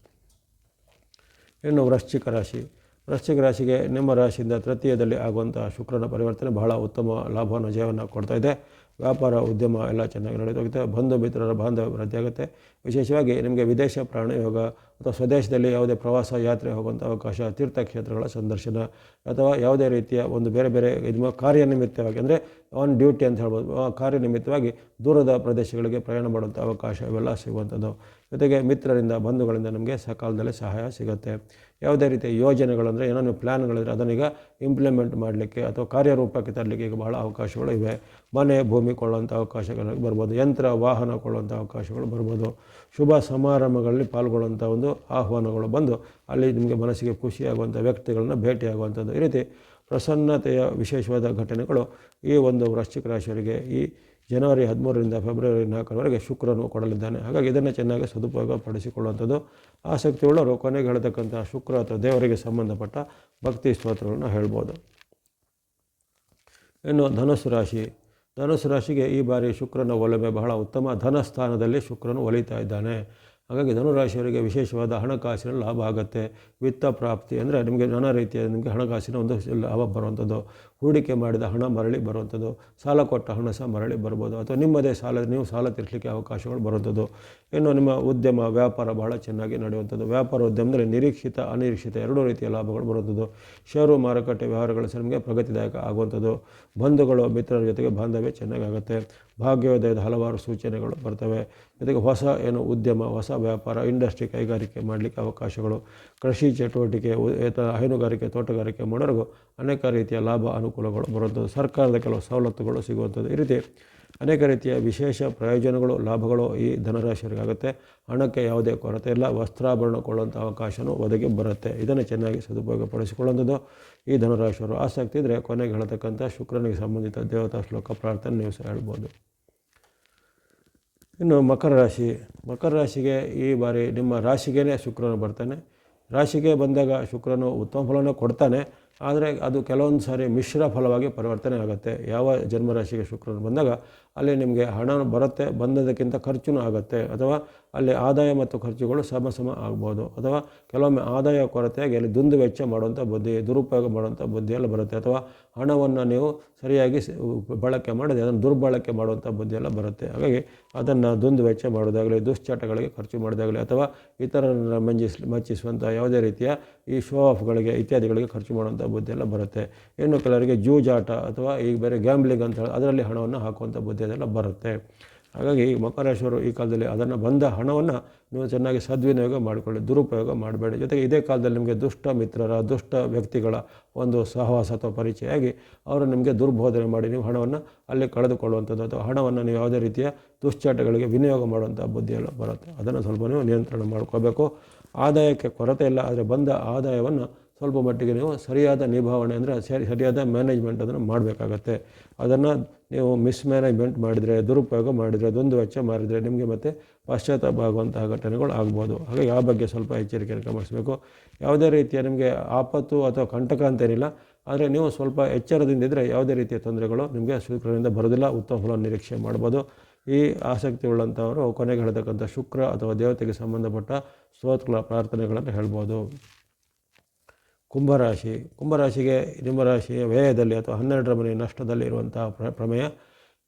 A: ಇನ್ನು ವೃಶ್ಚಿಕ ರಾಶಿ. ವೃಶ್ಚಿಕ ರಾಶಿಗೆ ನಿಮ್ಮ ರಾಶಿಯಿಂದ ತೃತೀಯದಲ್ಲಿ ಆಗುವಂಥ ಶುಕ್ರನ ಪರಿವರ್ತನೆ ಬಹಳ ಉತ್ತಮ ಲಾಭವನ್ನು ಜಯವನ್ನು ಕೊಡ್ತಾ ಇದೆ. ವ್ಯಾಪಾರ, ಉದ್ಯಮ ಎಲ್ಲ ಚೆನ್ನಾಗಿ ನಡೆದೋಗುತ್ತೆ ಬಂಧು ಮಿತ್ರರ ಬಾಂಧವ್ಯ ವೃದ್ಧಿ ಆಗುತ್ತೆ. ವಿಶೇಷವಾಗಿ ನಿಮಗೆ ವಿದೇಶ ಪ್ರಾಣಯೋಗ ಅಥವಾ ಸ್ವದೇಶದಲ್ಲಿ ಯಾವುದೇ ಪ್ರವಾಸ, ಯಾತ್ರೆ ಹೋಗುವಂಥ ಅವಕಾಶ, ತೀರ್ಥಕ್ಷೇತ್ರಗಳ ಸಂದರ್ಶನ ಅಥವಾ ಯಾವುದೇ ರೀತಿಯ ಒಂದು ಬೇರೆ ಬೇರೆ ಇದು ಕಾರ್ಯನಿಮಿತ್ತವಾಗಿ ಅಂದರೆ ಆನ್ ಡ್ಯೂಟಿ ಅಂತ ಹೇಳ್ಬೋದು. ಆ ಕಾರ್ಯನಿಮಿತ್ತವಾಗಿ ದೂರದ ಪ್ರದೇಶಗಳಿಗೆ ಪ್ರಯಾಣ ಮಾಡುವಂಥ ಅವಕಾಶ ಇವೆಲ್ಲ ಸಿಗುವಂಥದ್ದು. ಜೊತೆಗೆ ಮಿತ್ರರಿಂದ, ಬಂಧುಗಳಿಂದ ನಮಗೆ ಸಕಾಲದಲ್ಲಿ ಸಹಾಯ ಸಿಗುತ್ತೆ. ಯಾವುದೇ ರೀತಿಯ ಯೋಜನೆಗಳಂದರೆ ಏನೋ ನೀವು ಪ್ಲ್ಯಾನ್ಗಳಿದ್ರೆ ಅದನ್ನೀಗ ಇಂಪ್ಲಿಮೆಂಟ್ ಮಾಡಲಿಕ್ಕೆ ಅಥವಾ ಕಾರ್ಯರೂಪಕ್ಕೆ ತರಲಿಕ್ಕೆ ಈಗ ಬಹಳ ಅವಕಾಶಗಳು ಇವೆ. ಮನೆ, ಭೂಮಿ ಕೊಳ್ಳುವಂಥ ಅವಕಾಶಗಳು ಬರ್ಬೋದು. ಯಂತ್ರ, ವಾಹನ ಕೊಳ್ಳುವಂಥ ಅವಕಾಶಗಳು ಬರ್ಬೋದು. ಶುಭ ಸಮಾರಂಭಗಳಲ್ಲಿ ಪಾಲ್ಗೊಳ್ಳುವಂಥ ಒಂದು ಆಹ್ವಾನಗಳು ಬಂದು ಅಲ್ಲಿ ನಿಮಗೆ ಮನಸ್ಸಿಗೆ ಖುಷಿಯಾಗುವಂಥ ವ್ಯಕ್ತಿಗಳನ್ನ ಭೇಟಿಯಾಗುವಂಥದ್ದು ಈ ರೀತಿ ಪ್ರಸನ್ನತೆಯ ವಿಶೇಷವಾದ ಘಟನೆಗಳು ಈ ಒಂದು ವೃಶ್ಚಿಕ ರಾಶಿಯವರಿಗೆ ಈ ಜನವರಿ ಹದಿಮೂರರಿಂದ ಫೆಬ್ರವರಿ ನಾಲ್ಕರವರೆಗೆ ಶುಕ್ರನು ಕೊಡಲಿದ್ದಾನೆ. ಹಾಗಾಗಿ ಇದನ್ನು ಚೆನ್ನಾಗಿ ಸದುಪಯೋಗ ಪಡಿಸಿಕೊಳ್ಳುವಂಥದ್ದು ಆಸಕ್ತಿ ಉಳ್ಳವರು ಕೊನೆಗೆ ಹೇಳ್ತಕ್ಕಂಥ ಶುಕ್ರ ಅಥವಾ ದೇವರಿಗೆ ಸಂಬಂಧಪಟ್ಟ ಭಕ್ತಿ ಸ್ತೋತ್ರಗಳನ್ನು ಹೇಳ್ಬೋದು. ಇನ್ನು ಧನುಸು ರಾಶಿ. ಧನುಸು ರಾಶಿಗೆ ಈ ಬಾರಿ ಶುಕ್ರನ ಒಲಮೆ ಬಹಳ ಉತ್ತಮ. ಧನ ಸ್ಥಾನದಲ್ಲಿ ಶುಕ್ರನು ಒಲಿತಾ ಇದ್ದಾನೆ. ಹಾಗಾಗಿ ಧನುರಾಶಿಯವರಿಗೆ ವಿಶೇಷವಾದ ಹಣಕಾಸಿನ ಲಾಭ ಆಗುತ್ತೆ. ವಿತ್ತ ಪ್ರಾಪ್ತಿ ಅಂದರೆ ನಿಮಗೆ ನಾನಾ ರೀತಿಯ ನಿಮಗೆ ಹಣಕಾಸಿನ ಒಂದು ಲಾಭ ಬರುವಂಥದ್ದು. ಹೂಡಿಕೆ ಮಾಡಿದ ಹಣ ಮರಳಿ ಬರುವಂಥದ್ದು, ಸಾಲ ಕೊಟ್ಟ ಹಣ ಸಹ ಮರಳಿ ಬರ್ಬೋದು. ಅಥವಾ ನಿಮ್ಮದೇ ಸಾಲ, ನೀವು ಸಾಲ ತೀರಿಸಲಿಕ್ಕೆ ಅವಕಾಶಗಳು ಬರುವಂಥದ್ದು. ಇನ್ನು ನಿಮ್ಮ ಉದ್ಯಮ, ವ್ಯಾಪಾರ ಬಹಳ ಚೆನ್ನಾಗಿ ನಡೆಯುವಂಥದ್ದು. ವ್ಯಾಪಾರ ಉದ್ಯಮದಲ್ಲಿ ನಿರೀಕ್ಷಿತ, ಅನಿರೀಕ್ಷಿತ ಎರಡೂ ರೀತಿಯ ಲಾಭಗಳು ಬರುವಂಥದ್ದು. ಷೇರು, ಮಾರುಕಟ್ಟೆ ವ್ಯವಹಾರಗಳು ಸಹ ನಿಮಗೆ ಪ್ರಗತಿದಾಯಕ ಆಗುವಂಥದ್ದು. ಬಂಧುಗಳು, ಮಿತ್ರರ ಜೊತೆಗೆ ಬಾಂಧವ್ಯ ಚೆನ್ನಾಗಾಗುತ್ತೆ. ಭಾಗ್ಯೋದಯದ ಹಲವಾರು ಸೂಚನೆಗಳು ಬರ್ತವೆ. ಜೊತೆಗೆ ಹೊಸ ಏನು ಉದ್ಯಮ, ಹೊಸ ವ್ಯಾಪಾರ, ಇಂಡಸ್ಟ್ರಿ ಕೈಗಾರಿಕೆ ಮಾಡಲಿಕ್ಕೆ ಅವಕಾಶಗಳು. ಕೃಷಿ ಚಟುವಟಿಕೆ ಹೈನುಗಾರಿಕೆ, ತೋಟಗಾರಿಕೆ ಮಾಡೋರಿಗೂ ಅನೇಕ ರೀತಿಯ ಲಾಭ ಅನುಕೂಲಗಳು ಬರುವಂಥದ್ದು. ಸರ್ಕಾರದ ಕೆಲವು ಸವಲತ್ತುಗಳು ಸಿಗುವಂಥದ್ದು. ಈ ರೀತಿ ಅನೇಕ ರೀತಿಯ ವಿಶೇಷ ಪ್ರಯೋಜನಗಳು, ಲಾಭಗಳು ಈ ಧನರಾಶಿಯರಿಗಾಗುತ್ತೆ ಹಣಕ್ಕೆ ಯಾವುದೇ ಕೊರತೆ ಇಲ್ಲ. ವಸ್ತ್ರಾಭರಣ ಕೊಳ್ಳುವಂಥ ಅವಕಾಶವೂ ಒದಗಿ ಬರುತ್ತೆ. ಇದನ್ನು ಚೆನ್ನಾಗಿ ಸದುಪಯೋಗ ಪಡಿಸಿಕೊಳ್ಳುವಂಥದ್ದು ಈ ಧನರಾಶಿಯವರು ಆಸಕ್ತಿ ಇದ್ದರೆ ಕೊನೆಗೆ ಹೇಳ್ತಕ್ಕಂಥ ಶುಕ್ರನಿಗೆ ಸಂಬಂಧಿತ ದೇವತಾ ಶ್ಲೋಕ ಪ್ರಾರ್ಥನೆ ನೀವು ಸಹ ಹೇಳ್ಬೋದು. ಇನ್ನು ಮಕರ ರಾಶಿ. ಮಕರ ರಾಶಿಗೆ ಈ ಬಾರಿ ನಿಮ್ಮ ರಾಶಿಗೇ ಶುಕ್ರನು ಬರ್ತಾನೆ. ರಾಶಿಗೆ ಬಂದಾಗ ಶುಕ್ರನು ಉತ್ತಮ ಫಲವನ್ನು ಕೊಡ್ತಾನೆ. ಆದರೆ ಅದು ಕೆಲವೊಂದು ಸಾರಿ ಮಿಶ್ರ ಫಲವಾಗಿ ಪರಿವರ್ತನೆ ಆಗುತ್ತೆ. ಯಾವ ಜನ್ಮರಾಶಿಗೆ ಶುಕ್ರನು ಬಂದಾಗ ಅಲ್ಲಿ ನಿಮಗೆ ಹಣ ಬರುತ್ತೆ, ಬಂದದಕ್ಕಿಂತ ಖರ್ಚು ಆಗುತ್ತೆ. ಅಥವಾ ಅಲ್ಲಿ ಆದಾಯ ಮತ್ತು ಖರ್ಚುಗಳು ಸಮ ಸಮ ಆಗ್ಬೋದು. ಅಥವಾ ಕೆಲವೊಮ್ಮೆ ಆದಾಯ ಕೊರತೆಯಾಗಿ ಅಲ್ಲಿ ದುಂದು ವೆಚ್ಚ ಮಾಡುವಂಥ ಬುದ್ಧಿ, ದುರುಪಯೋಗ ಮಾಡುವಂಥ ಬುದ್ಧಿ ಎಲ್ಲ ಬರುತ್ತೆ. ಅಥವಾ ಹಣವನ್ನು ನೀವು ಸರಿಯಾಗಿ ಬಳಕೆ ಮಾಡದೆ, ಅದನ್ನು ದುರ್ಬಳಕೆ ಮಾಡುವಂಥ ಬುದ್ಧಿ ಎಲ್ಲ ಬರುತ್ತೆ. ಹಾಗಾಗಿ ಅದನ್ನು ದುಂದು ವೆಚ್ಚ ಮಾಡೋದಾಗಲಿ ದುಶ್ಚಟಗಳಿಗೆ ಖರ್ಚು ಮಾಡೋದಾಗಲಿ ಅಥವಾ ಇತರರನ್ನು ಮಂಜಿಸ್, ಮಚ್ಚಿಸುವಂಥ ಯಾವುದೇ ರೀತಿಯ ಈ ಶೋ ಆಫ್ಗಳಿಗೆ ಇತ್ಯಾದಿಗಳಿಗೆ ಖರ್ಚು ಮಾಡುವಂಥ ಬುದ್ಧಿ ಎಲ್ಲ ಬರುತ್ತೆ. ಇನ್ನು ಕೆಲವರಿಗೆ ಜೂಜಾಟ ಅಥವಾ ಈಗ ಬೇರೆ ಗ್ಯಾಂಬ್ಲಿಂಗ್ ಅಂತ ಹೇಳಿ ಅದರಲ್ಲಿ ಹಣವನ್ನು ಹಾಕುವಂಥ ಬುದ್ಧಿ ಅದೆಲ್ಲ ಬರುತ್ತೆ. ಹಾಗಾಗಿ ಮಕರೇಶ್ವರು ಈ ಕಾಲದಲ್ಲಿ ಅದನ್ನು ಬಂದ ಹಣವನ್ನು ನೀವು ಚೆನ್ನಾಗಿ ಸದ್ವಿನಿಯೋಗ ಮಾಡಿಕೊಳ್ಳಿ, ದುರುಪಯೋಗ ಮಾಡಬೇಡಿ. ಜೊತೆಗೆ ಇದೇ ಕಾಲದಲ್ಲಿ ನಿಮಗೆ ದುಷ್ಟ ಮಿತ್ರರ, ದುಷ್ಟ ವ್ಯಕ್ತಿಗಳ ಒಂದು ಸಹವಾಸ ಅಥವಾ ಪರಿಚಯ ಆಗಿ ಅವರು ನಿಮಗೆ ದುರ್ಬೋಧನೆ ಮಾಡಿ ನೀವು ಹಣವನ್ನು ಅಲ್ಲಿ ಕಳೆದುಕೊಳ್ಳುವಂಥದ್ದು ಅಥವಾ ಹಣವನ್ನು ನೀವು ಯಾವುದೇ ರೀತಿಯ ದುಶ್ಚಟಗಳಿಗೆ ವಿನಿಯೋಗ ಮಾಡುವಂಥ ಬುದ್ಧಿಯೆಲ್ಲ ಬರುತ್ತೆ. ಅದನ್ನು ಸ್ವಲ್ಪ ನೀವು ನಿಯಂತ್ರಣ ಮಾಡ್ಕೋಬೇಕು. ಆದಾಯಕ್ಕೆ ಕೊರತೆ ಇಲ್ಲ, ಆದರೆ ಬಂದ ಆದಾಯವನ್ನು ಸ್ವಲ್ಪ ಮಟ್ಟಿಗೆ ನೀವು ಸರಿಯಾದ ನಿಭಾವಣೆ ಅಂದರೆ ಸರಿ, ಸರಿಯಾದ ಮ್ಯಾನೇಜ್ಮೆಂಟ್ ಅದನ್ನು ಮಾಡಬೇಕಾಗತ್ತೆ. ಅದನ್ನು ನೀವು ಮಿಸ್ಮ್ಯಾನೇಜ್ಮೆಂಟ್ ಮಾಡಿದರೆ, ದುರುಪಯೋಗ ಮಾಡಿದರೆ, ದ್ವಂದ್ವ ವೆಚ್ಚ ಮಾಡಿದರೆ ನಿಮಗೆ ಮತ್ತೆ ಪಶ್ಚಾತ್ತಾಪ ಆಗುವಂತಹ ಘಟನೆಗಳು ಆಗ್ಬೋದು. ಹಾಗಾಗಿ ಆ ಬಗ್ಗೆ ಸ್ವಲ್ಪ ಎಚ್ಚರಿಕೆಯನ್ನು ಗಮನಿಸಬೇಕು ಯಾವುದೇ ರೀತಿಯ ನಿಮಗೆ ಆಪತ್ತು ಅಥವಾ ಕಂಟಕ ಅಂತೇನಿಲ್ಲ, ಆದರೆ ನೀವು ಸ್ವಲ್ಪ ಎಚ್ಚರದಿಂದ ಇದ್ದರೆ ಯಾವುದೇ ರೀತಿಯ ತೊಂದರೆಗಳು ನಿಮಗೆ ಶುಕ್ರನಿಂದ ಬರೋದಿಲ್ಲ ಉತ್ತಮ ಫಲ ನಿರೀಕ್ಷೆ ಮಾಡ್ಬೋದು. ಈ ಆಸಕ್ತಿ ಉಳ್ಳಂಥವರು ಕೊನೆಗೆ ಹೇಳ್ತಕ್ಕಂಥ ಶುಕ್ರ ಅಥವಾ ದೇವತೆಗೆ ಸಂಬಂಧಪಟ್ಟ ಸ್ತೋತ್ರ ಪ್ರಾರ್ಥನೆಗಳನ್ನು ಹೇಳ್ಬೋದು. ಕುಂಭರಾಶಿ, ಕುಂಭರಾಶಿಗೆ ನಿಮ್ಮ ರಾಶಿಯ ವ್ಯಯದಲ್ಲಿ ಅಥವಾ ಹನ್ನೆರಡರ ಮನೆ ನಷ್ಟದಲ್ಲಿ ಇರುವಂತಹ ಪ್ರ, ಪ್ರಮೇಯ,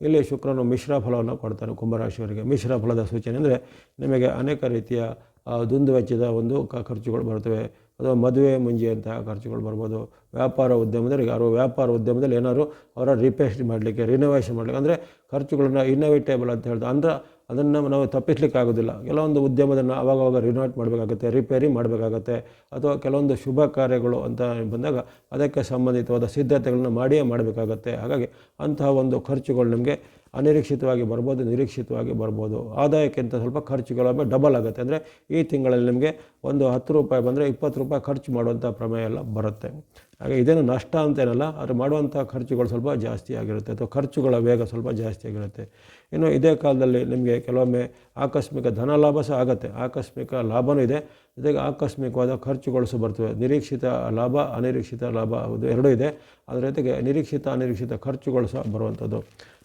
A: ಇಲ್ಲಿ ಶುಕ್ರನು ಮಿಶ್ರ ಫಲವನ್ನು ಕೊಡ್ತಾನೆ ಕುಂಭರಾಶಿಯವರಿಗೆ. ಮಿಶ್ರ ಫಲದ ಸೂಚನೆ ಅಂದರೆ ನಿಮಗೆ ಅನೇಕ ರೀತಿಯ ದುಂದುವೆಚ್ಚದ ದುಂದು ವೆಚ್ಚದ ಒಂದು ಖರ್ಚುಗಳು ಬರ್ತವೆ ಅಥವಾ ಮದುವೆ ಮುಂಜಿಯಂತಹ ಖರ್ಚುಗಳು ಬರ್ಬೋದು. ವ್ಯಾಪಾರ ಉದ್ಯಮದಲ್ಲಿ ಯಾರು ವ್ಯಾಪಾರ ಉದ್ಯಮದಲ್ಲಿ ಏನಾದ್ರು ಅವರ ರಿಪೇಸ್ಟ್ ಮಾಡಲಿಕ್ಕೆ, ರಿನೋವೇಷನ್ ಮಾಡಲಿಕ್ಕೆ, ಅಂದರೆ ಖರ್ಚುಗಳನ್ನ ಇನ್ನೋವೇಟೇಬಲ್ ಅಂತ ಹೇಳ್ತಾರೆ. ಅಂದ್ರೆ ಅದನ್ನು ನಾವು ತಪ್ಪಿಸ್ಲಿಕ್ಕೆ ಆಗೋದಿಲ್ಲ ಕೆಲವೊಂದು ಉದ್ಯಮದನ್ನು ಅವಾಗವಾಗ ರಿನೋಟ್ ಮಾಡಬೇಕಾಗುತ್ತೆ ರಿಪೇರಿ ಮಾಡಬೇಕಾಗತ್ತೆ, ಅಥವಾ ಕೆಲವೊಂದು ಶುಭ ಕಾರ್ಯಗಳು ಅಂತ ಬಂದಾಗ ಅದಕ್ಕೆ ಸಂಬಂಧಿತವಾದ ಸಿದ್ಧತೆಗಳನ್ನು ಮಾಡಿಯೇ ಮಾಡಬೇಕಾಗತ್ತೆ. ಹಾಗಾಗಿ ಅಂತಹ ಒಂದು ಖರ್ಚುಗಳು ನಿಮಗೆ ಅನಿರೀಕ್ಷಿತವಾಗಿ ಬರ್ಬೋದು, ನಿರೀಕ್ಷಿತವಾಗಿ ಬರ್ಬೋದು. ಆದಾಯಕ್ಕಿಂತ ಸ್ವಲ್ಪ ಖರ್ಚುಗಳೊಮ್ಮೆ ಡಬಲ್ ಆಗುತ್ತೆ. ಅಂದರೆ ಈ ತಿಂಗಳಲ್ಲಿ ನಿಮಗೆ ಒಂದು ಹತ್ತು ರೂಪಾಯಿ ಬಂದರೆ ಇಪ್ಪತ್ತು ರೂಪಾಯಿ ಖರ್ಚು ಮಾಡುವಂಥ ಪ್ರಮೇಯ ಎಲ್ಲ ಬರುತ್ತೆ. ಹಾಗೆ ಇದೇನು ನಷ್ಟ ಅಂತೇನಲ್ಲ ಆದರೆ ಮಾಡುವಂಥ ಖರ್ಚುಗಳು ಸ್ವಲ್ಪ ಜಾಸ್ತಿ ಆಗಿರುತ್ತೆ. ಅಥವಾ ಖರ್ಚುಗಳ ವೇಗ ಸ್ವಲ್ಪ ಜಾಸ್ತಿ ಆಗಿರುತ್ತೆ. ಇನ್ನು ಇದೇ ಕಾಲದಲ್ಲಿ ನಿಮಗೆ ಕೆಲವೊಮ್ಮೆ ಆಕಸ್ಮಿಕ ಧನ ಲಾಭ ಸಹ ಆಗುತ್ತೆ. ಆಕಸ್ಮಿಕ ಲಾಭವೂ ಇದೆ. ಜೊತೆಗೆ ಆಕಸ್ಮಿಕವಾದ ಖರ್ಚುಗಳು ಸಹ ಬರ್ತವೆ. ನಿರೀಕ್ಷಿತ ಲಾಭ, ಅನಿರೀಕ್ಷಿತ ಲಾಭ ಅದು ಎರಡೂ ಇದೆ. ಅದರ ಜೊತೆಗೆ ನಿರೀಕ್ಷಿತ, ಅನಿರೀಕ್ಷಿತ ಖರ್ಚುಗಳು ಸಹ ಬರುವಂಥದ್ದು.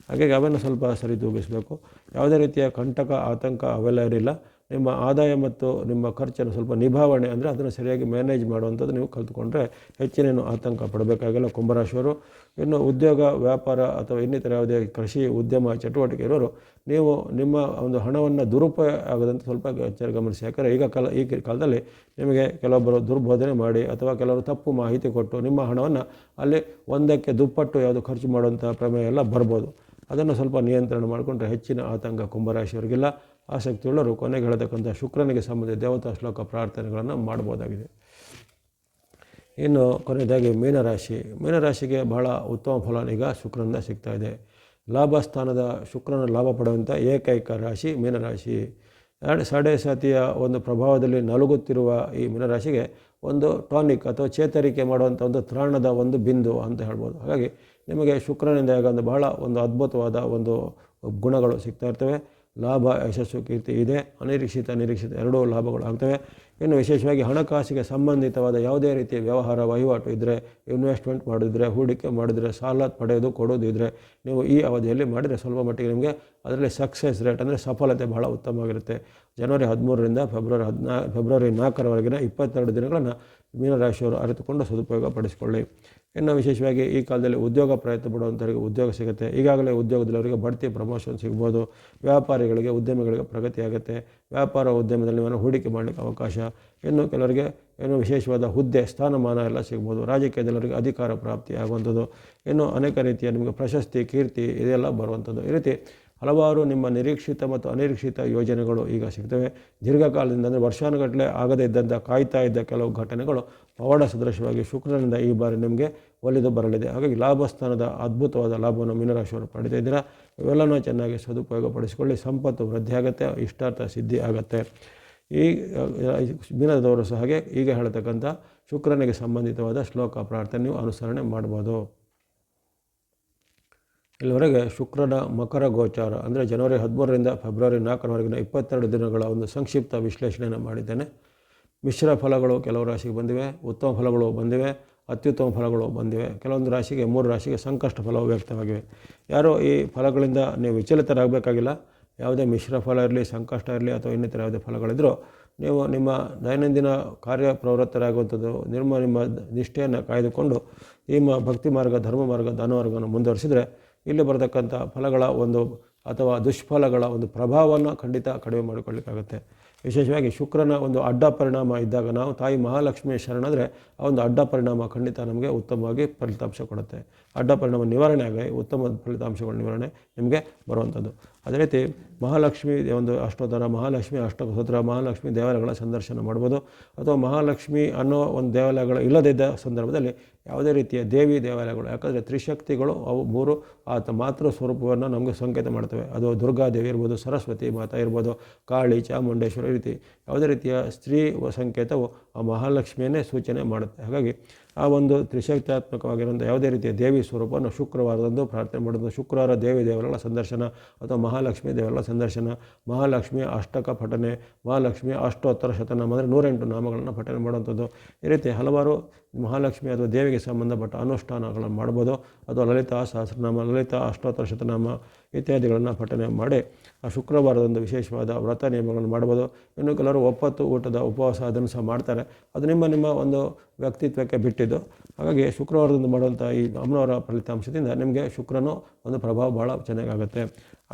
A: ಹಾಗಾಗಿ ಅವನ್ನು ಸ್ವಲ್ಪ ಸರಿದೂಗಿಸಬೇಕು. ಯಾವುದೇ ರೀತಿಯ ಕಂಟಕ, ಆತಂಕ ಅವೆಲ್ಲ ಇರಲಿಲ್ಲ ನಿಮ್ಮ ಆದಾಯ ಮತ್ತು ನಿಮ್ಮ ಖರ್ಚನ್ನು ಸ್ವಲ್ಪ ನಿಭಾವಣೆ ಅಂದರೆ ಅದನ್ನು ಸರಿಯಾಗಿ ಮ್ಯಾನೇಜ್ ಮಾಡುವಂಥದ್ದು ನೀವು ಕಲ್ತ್ಕೊಂಡ್ರೆ ಹೆಚ್ಚಿನೇನು ಆತಂಕ ಪಡಬೇಕಾಗಿಲ್ಲ. ಕುಂಭರಾಶಿಯವರು, ಇನ್ನು ಉದ್ಯೋಗ, ವ್ಯಾಪಾರ ಅಥವಾ ಇನ್ನಿತರ ಯಾವುದೇ ಕೃಷಿ, ಉದ್ಯಮ, ಚಟುವಟಿಕೆ ಇರೋರು, ನೀವು ನಿಮ್ಮ ಒಂದು ಹಣವನ್ನು ದುರುಪಯೋಗ ಆಗದಂತೆ ಸ್ವಲ್ಪ ಎಚ್ಚರ ಗಮನಿಸಿ. ಯಾಕಂದರೆ ಈಗ ಕಾಲ, ಈ ಕಾಲದಲ್ಲಿ ನಿಮಗೆ ಕೆಲವೊಬ್ಬರು ದುರ್ಬೋಧನೆ ಮಾಡಿ ಅಥವಾ ಕೆಲವರು ತಪ್ಪು ಮಾಹಿತಿ ಕೊಟ್ಟು ನಿಮ್ಮ ಹಣವನ್ನು ಅಲ್ಲಿ ಒಂದಕ್ಕೆ ದುಪ್ಪಟ್ಟು ಯಾವುದು ಖರ್ಚು ಮಾಡುವಂಥ ಪ್ರಮೇಯ ಎಲ್ಲ ಬರ್ಬೋದು. ಅದನ್ನು ಸ್ವಲ್ಪ ನಿಯಂತ್ರಣ ಮಾಡಿಕೊಂಡ್ರೆ ಹೆಚ್ಚಿನ ಆತಂಕ ಕುಂಭರಾಶಿಯವರಿಗಿಲ್ಲ. ಆಸಕ್ತಿ ಉಳ್ಳವರು ಕೊನೆಗೆ ಹೇಳತಕ್ಕಂಥ ಶುಕ್ರನಿಗೆ ಸಂಬಂಧಿಸಿದ ದೇವತಾ ಶ್ಲೋಕ ಪ್ರಾರ್ಥನೆಗಳನ್ನು ಮಾಡ್ಬೋದಾಗಿದೆ ಇನ್ನು ಕೊನೆಯದಾಗಿ ಮೀನರಾಶಿ. ಮೀನರಾಶಿಗೆ ಬಹಳ ಉತ್ತಮ ಫಲ ಈಗ ಶುಕ್ರನಿಂದ ಸಿಗ್ತಾ ಇದೆ. ಲಾಭ ಸ್ಥಾನದ ಶುಕ್ರನ ಲಾಭ ಪಡೆಯುವಂಥ ಏಕೈಕ ರಾಶಿ ಮೀನರಾಶಿ. ಸಾಡೆ ಸಾತಿಯ ಒಂದು ಪ್ರಭಾವದಲ್ಲಿ ನಲುಗುತ್ತಿರುವ ಈ ಮೀನರಾಶಿಗೆ ಒಂದು ಟಾನಿಕ್ ಅಥವಾ ಚೇತರಿಕೆ ಮಾಡುವಂಥ ಒಂದು ತ್ರಾಣದ ಒಂದು ಬಿಂದು ಅಂತ ಹೇಳ್ಬೋದು. ಹಾಗಾಗಿ ನಿಮಗೆ ಶುಕ್ರನಿಂದ ಒಂದು ಬಹಳ ಒಂದು ಅದ್ಭುತವಾದ ಒಂದು ಗುಣಗಳು ಸಿಗ್ತಾ ಇರ್ತವೆ. ಲಾಭ, ಯಶಸ್ಸು, ಕೀರ್ತಿ ಇದೆ. ಅನಿರೀಕ್ಷಿತ, ನಿರೀಕ್ಷಿತ ಎರಡೂ ಲಾಭಗಳು ಆಗ್ತವೆ ಇನ್ನು ವಿಶೇಷವಾಗಿ ಹಣಕಾಸಿಗೆ ಸಂಬಂಧಿತವಾದ ಯಾವುದೇ ರೀತಿಯ ವ್ಯವಹಾರ, ವಹಿವಾಟು ಇದ್ದರೆ ಇನ್ವೆಸ್ಟ್ಮೆಂಟ್ ಮಾಡಿದರೆ ಹೂಡಿಕೆ ಮಾಡಿದರೆ ಸಾಲ ಪಡೆಯೋದು ಕೊಡೋದು ಇದ್ದರೆ ನೀವು ಈ ಅವಧಿಯಲ್ಲಿ ಮಾಡಿದರೆ ಸ್ವಲ್ಪ ಮಟ್ಟಿಗೆ ನಿಮಗೆ ಅದರಲ್ಲಿ ಸಕ್ಸಸ್ ರೇಟ್ ಅಂದರೆ ಸಫಲತೆ ಬಹಳ ಉತ್ತಮವಾಗಿರುತ್ತೆ. ಜನವರಿ ಹದಿಮೂರರಿಂದ ಫೆಬ್ರವರಿ ಹದಿನಾ, ಫೆಬ್ರವರಿ ನಾಲ್ಕರವರೆಗಿನ ಇಪ್ಪತ್ತೆರಡು ದಿನಗಳನ್ನು ಮೀನರಾಶಿಯವರು ಅರಿತುಕೊಂಡು ಸದುಪಯೋಗ ಪಡಿಸಿಕೊಳ್ಳಿ ಇನ್ನು ವಿಶೇಷವಾಗಿ ಈ ಕಾಲದಲ್ಲಿ ಉದ್ಯೋಗ ಪ್ರಯತ್ನ ಪಡುವಂಥವರಿಗೆ ಉದ್ಯೋಗ ಸಿಗುತ್ತೆ. ಈಗಾಗಲೇ ಉದ್ಯೋಗದಲ್ಲವರಿಗೆ ಬಡ್ತಿ ಪ್ರಮೋಷನ್ ಸಿಗ್ಬೋದು. ವ್ಯಾಪಾರಿಗಳಿಗೆ, ಉದ್ಯಮಿಗಳಿಗೆ ಪ್ರಗತಿ ಆಗುತ್ತೆ. ವ್ಯಾಪಾರ ಉದ್ಯಮದಲ್ಲಿ ನಾನು ಹೂಡಿಕೆ ಮಾಡಲಿಕ್ಕೆ ಅವಕಾಶ. ಇನ್ನು ಕೆಲವರಿಗೆ ಏನು ವಿಶೇಷವಾದ ಹುದ್ದೆ, ಸ್ಥಾನಮಾನ ಎಲ್ಲ ಸಿಗ್ಬೋದು. ರಾಜಕೀಯದಲ್ಲವರಿಗೆ ಅಧಿಕಾರ ಪ್ರಾಪ್ತಿ ಆಗುವಂಥದ್ದು. ಇನ್ನು ಅನೇಕ ರೀತಿಯ ನಿಮಗೆ ಪ್ರಶಸ್ತಿ, ಕೀರ್ತಿ ಇದೆಲ್ಲ ಬರುವಂಥದ್ದು. ಈ ರೀತಿ ಹಲವಾರು ನಿಮ್ಮ ನಿರೀಕ್ಷಿತ ಮತ್ತು ಅನಿರೀಕ್ಷಿತ ಯೋಜನೆಗಳು ಈಗ ಸಿಗ್ತವೆ. ದೀರ್ಘಕಾಲದಿಂದ ಅಂದರೆ ವರ್ಷಾನುಗಟ್ಟಲೆ ಆಗದೇ ಇದ್ದಂಥ ಕಾಯ್ತಾ ಇದ್ದ ಕೆಲವು ಘಟನೆಗಳು ಪವಾಡ ಸದೃಶವಾಗಿ ಶುಕ್ರನಿಂದ ಈ ಬಾರಿ ನಿಮಗೆ ಒಲಿದು ಬರಲಿದೆ. ಹಾಗಾಗಿ ಲಾಭಸ್ಥಾನದ ಅದ್ಭುತವಾದ ಲಾಭವನ್ನು ಮೀನರಾಶಿಯವರು ಪಡಿತಾ ಇದ್ದೀರಾ? ಇವೆಲ್ಲನೂ ಚೆನ್ನಾಗಿ ಸದುಪಯೋಗಪಡಿಸಿಕೊಳ್ಳಿ. ಸಂಪತ್ತು ವೃದ್ಧಿ ಆಗುತ್ತೆ, ಇಷ್ಟಾರ್ಥ ಸಿದ್ಧಿ ಆಗುತ್ತೆ. ಈ ಮೀನದವರು ಸಹ ಹಾಗೆ ಈಗ ಹೇಳ್ತಕ್ಕಂಥ ಶುಕ್ರನಿಗೆ ಸಂಬಂಧಿತವಾದ ಶ್ಲೋಕ ಪ್ರಾರ್ಥನೆ ಅನುಸರಣೆ ಮಾಡ್ಬೋದು ಇಲ್ಲಿವರೆಗೆ ಶುಕ್ರನ ಮಕರ ಗೋಚಾರ, ಅಂದರೆ ಜನವರಿ ಹದಿಮೂರರಿಂದ ಫೆಬ್ರವರಿ ನಾಲ್ಕರವರೆಗಿನ ಇಪ್ಪತ್ತೆರಡು ದಿನಗಳ ಒಂದು ಸಂಕ್ಷಿಪ್ತ ವಿಶ್ಲೇಷಣೆಯನ್ನು ಮಾಡಿದ್ದೇನೆ. ಮಿಶ್ರ ಫಲಗಳು ಕೆಲವು ರಾಶಿಗೆ ಬಂದಿವೆ, ಉತ್ತಮ ಫಲಗಳು ಬಂದಿವೆ, ಅತ್ಯುತ್ತಮ ಫಲಗಳು ಬಂದಿವೆ. ಕೆಲವೊಂದು ರಾಶಿಗೆ, ಮೂರು ರಾಶಿಗೆ ಸಂಕಷ್ಟ ಫಲವು ವ್ಯಕ್ತವಾಗಿವೆ. ಯಾರೋ ಈ ಫಲಗಳಿಂದ ನೀವು ವಿಚಲಿತರಾಗಬೇಕಾಗಿಲ್ಲ. ಯಾವುದೇ ಮಿಶ್ರ ಫಲ ಇರಲಿ, ಸಂಕಷ್ಟ ಇರಲಿ, ಅಥವಾ ಇನ್ನಿತರ ಯಾವುದೇ ಫಲಗಳಿದ್ದರೂ ನೀವು ನಿಮ್ಮ ದೈನಂದಿನ ಕಾರ್ಯ ಪ್ರವೃತ್ತರಾಗುವಂಥದ್ದು, ನಿಮ್ಮ ನಿಮ್ಮ ನಿಷ್ಠೆಯನ್ನು ಕಾಯ್ದುಕೊಂಡು ನಿಮ್ಮ ಭಕ್ತಿ ಮಾರ್ಗ, ಧರ್ಮ ಮಾರ್ಗ ದಾನ ಮಾರ್ಗವನ್ನು ಮುಂದುವರಿಸಿದರೆ ಇಲ್ಲಿ ಬರತಕ್ಕಂಥ ಫಲಗಳ ಒಂದು ಅಥವಾ ದುಷ್ಫಲಗಳ ಒಂದು ಪ್ರಭಾವವನ್ನು ಖಂಡಿತ ಕಡಿಮೆ ಮಾಡಿಕೊಳ್ಳಿಕ್ಕಾಗುತ್ತೆ. ವಿಶೇಷವಾಗಿ ಶುಕ್ರನ ಒಂದು ಅಡ್ಡ ಪರಿಣಾಮ ಇದ್ದಾಗ ನಾವು ತಾಯಿ ಮಹಾಲಕ್ಷ್ಮಿಯ ಶರಣಾದರೆ ಆ ಒಂದು ಅಡ್ಡ ಪರಿಣಾಮ ಖಂಡಿತ ನಮಗೆ ಉತ್ತಮವಾಗಿ ಫಲಿತಾಂಶ ಕೊಡುತ್ತೆ. ಅಡ್ಡ ಪರಿಣಾಮ ನಿವಾರಣೆ ಆಗಿ ಉತ್ತಮ ಫಲಿತಾಂಶಗಳ ನಿವಾರಣೆ ನಿಮಗೆ ಬರುವಂಥದ್ದು. ಅದೇ ರೀತಿ ಮಹಾಲಕ್ಷ್ಮಿ ಒಂದು ಅಷ್ಟೋತ್ತರ, ಮಹಾಲಕ್ಷ್ಮಿ ಅಷ್ಟೋತ್ತರ, ಮಹಾಲಕ್ಷ್ಮಿ ದೇವಾಲಯಗಳ ಸಂದರ್ಶನ ಮಾಡ್ಬೋದು. ಅಥವಾ ಮಹಾಲಕ್ಷ್ಮಿ ಅನ್ನೋ ಒಂದು ದೇವಾಲಯಗಳು ಇಲ್ಲದಿದ್ದ ಸಂದರ್ಭದಲ್ಲಿ ಯಾವುದೇ ರೀತಿಯ ದೇವಿ ದೇವಾಲಯಗಳು, ಯಾಕಂದರೆ ತ್ರಿಶಕ್ತಿಗಳು ಅವು ಮೂರು ಆತ ಮಾತೃ ಸ್ವರೂಪವನ್ನು ನಮಗೆ ಸಂಕೇತ ಮಾಡ್ತವೆ. ಅದು ದುರ್ಗಾದೇವಿ ಇರ್ಬೋದು, ಸರಸ್ವತಿ ಮಾತಾ ಇರ್ಬೋದು, ಕಾಳಿ, ಚಾಮುಂಡೇಶ್ವರಿ ರೀತಿ ಯಾವುದೇ ರೀತಿಯ ಸ್ತ್ರೀ ಸಂಕೇತವು ಆ ಮಹಾಲಕ್ಷ್ಮಿಯನ್ನೇ ಸೂಚನೆ ಮಾಡುತ್ತೆ. ಹಾಗಾಗಿ ಆ ಒಂದು ತ್ರಿಶಕ್ತಾತ್ಮಕವಾಗಿರುವಂಥ ಯಾವುದೇ ರೀತಿಯ ದೇವಿ ಸ್ವರೂಪವನ್ನು ಶುಕ್ರವಾರದಂದು ಪ್ರಾರ್ಥನೆ ಮಾಡೋದು, ಶುಕ್ರವಾರ ದೇವಿ ದೇವರುಗಳ ಸಂದರ್ಶನ ಅಥವಾ ಮಹಾಲಕ್ಷ್ಮಿ ದೇವರುಗಳ ಸಂದರ್ಶನ ಮಹಾಲಕ್ಷ್ಮಿಯ ಅಷ್ಟಕ ಪಠನೆ ಮಹಾಲಕ್ಷ್ಮಿಯ ಅಷ್ಟೋತ್ತರ ಶತನಾಮ ಅಂದರೆ ನೂರೆಂಟು ನಾಮಗಳನ್ನು ಪಠನೆ ಮಾಡುವಂಥದ್ದು. ಈ ರೀತಿ ಹಲವಾರು ಮಹಾಲಕ್ಷ್ಮಿ ಅಥವಾ ದೇವಿಗೆ ಸಂಬಂಧಪಟ್ಟ ಅನುಷ್ಠಾನಗಳನ್ನು ಮಾಡ್ಬೋದು. ಅಥವಾ ಲಲಿತಾ ಸಹಸ್ರನಾಮ, ಲಲಿತಾ ಅಷ್ಟೋತ್ತರ ಶತನಾಮ ಇತ್ಯಾದಿಗಳನ್ನು ಪಠನೆ ಮಾಡಿ, ಆ ಶುಕ್ರವಾರದಂದು ವಿಶೇಷವಾದ ವ್ರತ ನಿಯಮಗಳನ್ನು ಮಾಡ್ಬೋದು. ಇನ್ನು ಕೆಲವರು ಒಪ್ಪತ್ತು, ಊಟದ ಉಪವಾಸ ಅದನ್ನು ಸಹ ಮಾಡ್ತಾರೆ. ಅದು ನಿಮ್ಮ ನಿಮ್ಮ ಒಂದು ವ್ಯಕ್ತಿತ್ವಕ್ಕೆ ಬಿಟ್ಟಿದ್ದು. ಹಾಗಾಗಿ ಶುಕ್ರವಾರದಂದು ಮಾಡುವಂಥ ಈ ಅಮ್ಮನವರ ಫಲಿತಾಂಶದಿಂದ ನಿಮಗೆ ಶುಕ್ರನು ಒಂದು ಪ್ರಭಾವ ಭಾಳ ಚೆನ್ನಾಗಾಗುತ್ತೆ.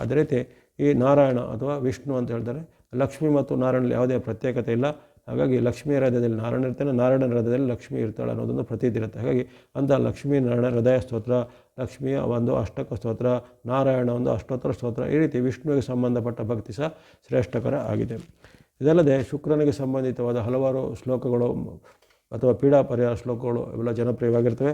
A: ಅದೇ ರೀತಿ ಈ ನಾರಾಯಣ ಅಥವಾ ವಿಷ್ಣು ಅಂತ ಹೇಳ್ತಾರೆ, ಲಕ್ಷ್ಮಿ ಮತ್ತು ನಾರಾಯಣಲ್ಲಿ ಯಾವುದೇ ಪ್ರತ್ಯೇಕತೆ ಇಲ್ಲ. ಹಾಗಾಗಿ ಲಕ್ಷ್ಮೀ ಹೃದಯದಲ್ಲಿ ನಾರಾಯಣ ಇರ್ತಾನೆ ನಾರಾಯಣ ಹೃದಯದಲ್ಲಿ ಲಕ್ಷ್ಮಿ ಇರ್ತಾಳೆ ಅನ್ನೋದೊಂದು ಪ್ರತೀತಿ ಇರುತ್ತೆ. ಹಾಗಾಗಿ ಅಂಥ ಲಕ್ಷ್ಮೀ ನಾರಾಯಣ ಹೃದಯ ಸ್ತೋತ್ರ ಲಕ್ಷ್ಮಿಯ ಒಂದು ಅಷ್ಟಕ ಸ್ತೋತ್ರ ನಾರಾಯಣ ಒಂದು ಅಷ್ಟೋತ್ತರ ಸ್ತೋತ್ರ, ಈ ರೀತಿ ವಿಷ್ಣುವಿಗೆ ಸಂಬಂಧಪಟ್ಟ ಭಕ್ತಿ ಸಹ ಶ್ರೇಷ್ಠಕರ ಆಗಿದೆ. ಇದಲ್ಲದೆ ಶುಕ್ರನಿಗೆ ಸಂಬಂಧಿತವಾದ ಹಲವಾರು ಶ್ಲೋಕಗಳು, ಅಥವಾ ಪೀಡಾ ಪರಿಹಾರ ಶ್ಲೋಕಗಳು ಇವೆಲ್ಲ ಜನಪ್ರಿಯವಾಗಿರ್ತವೆ.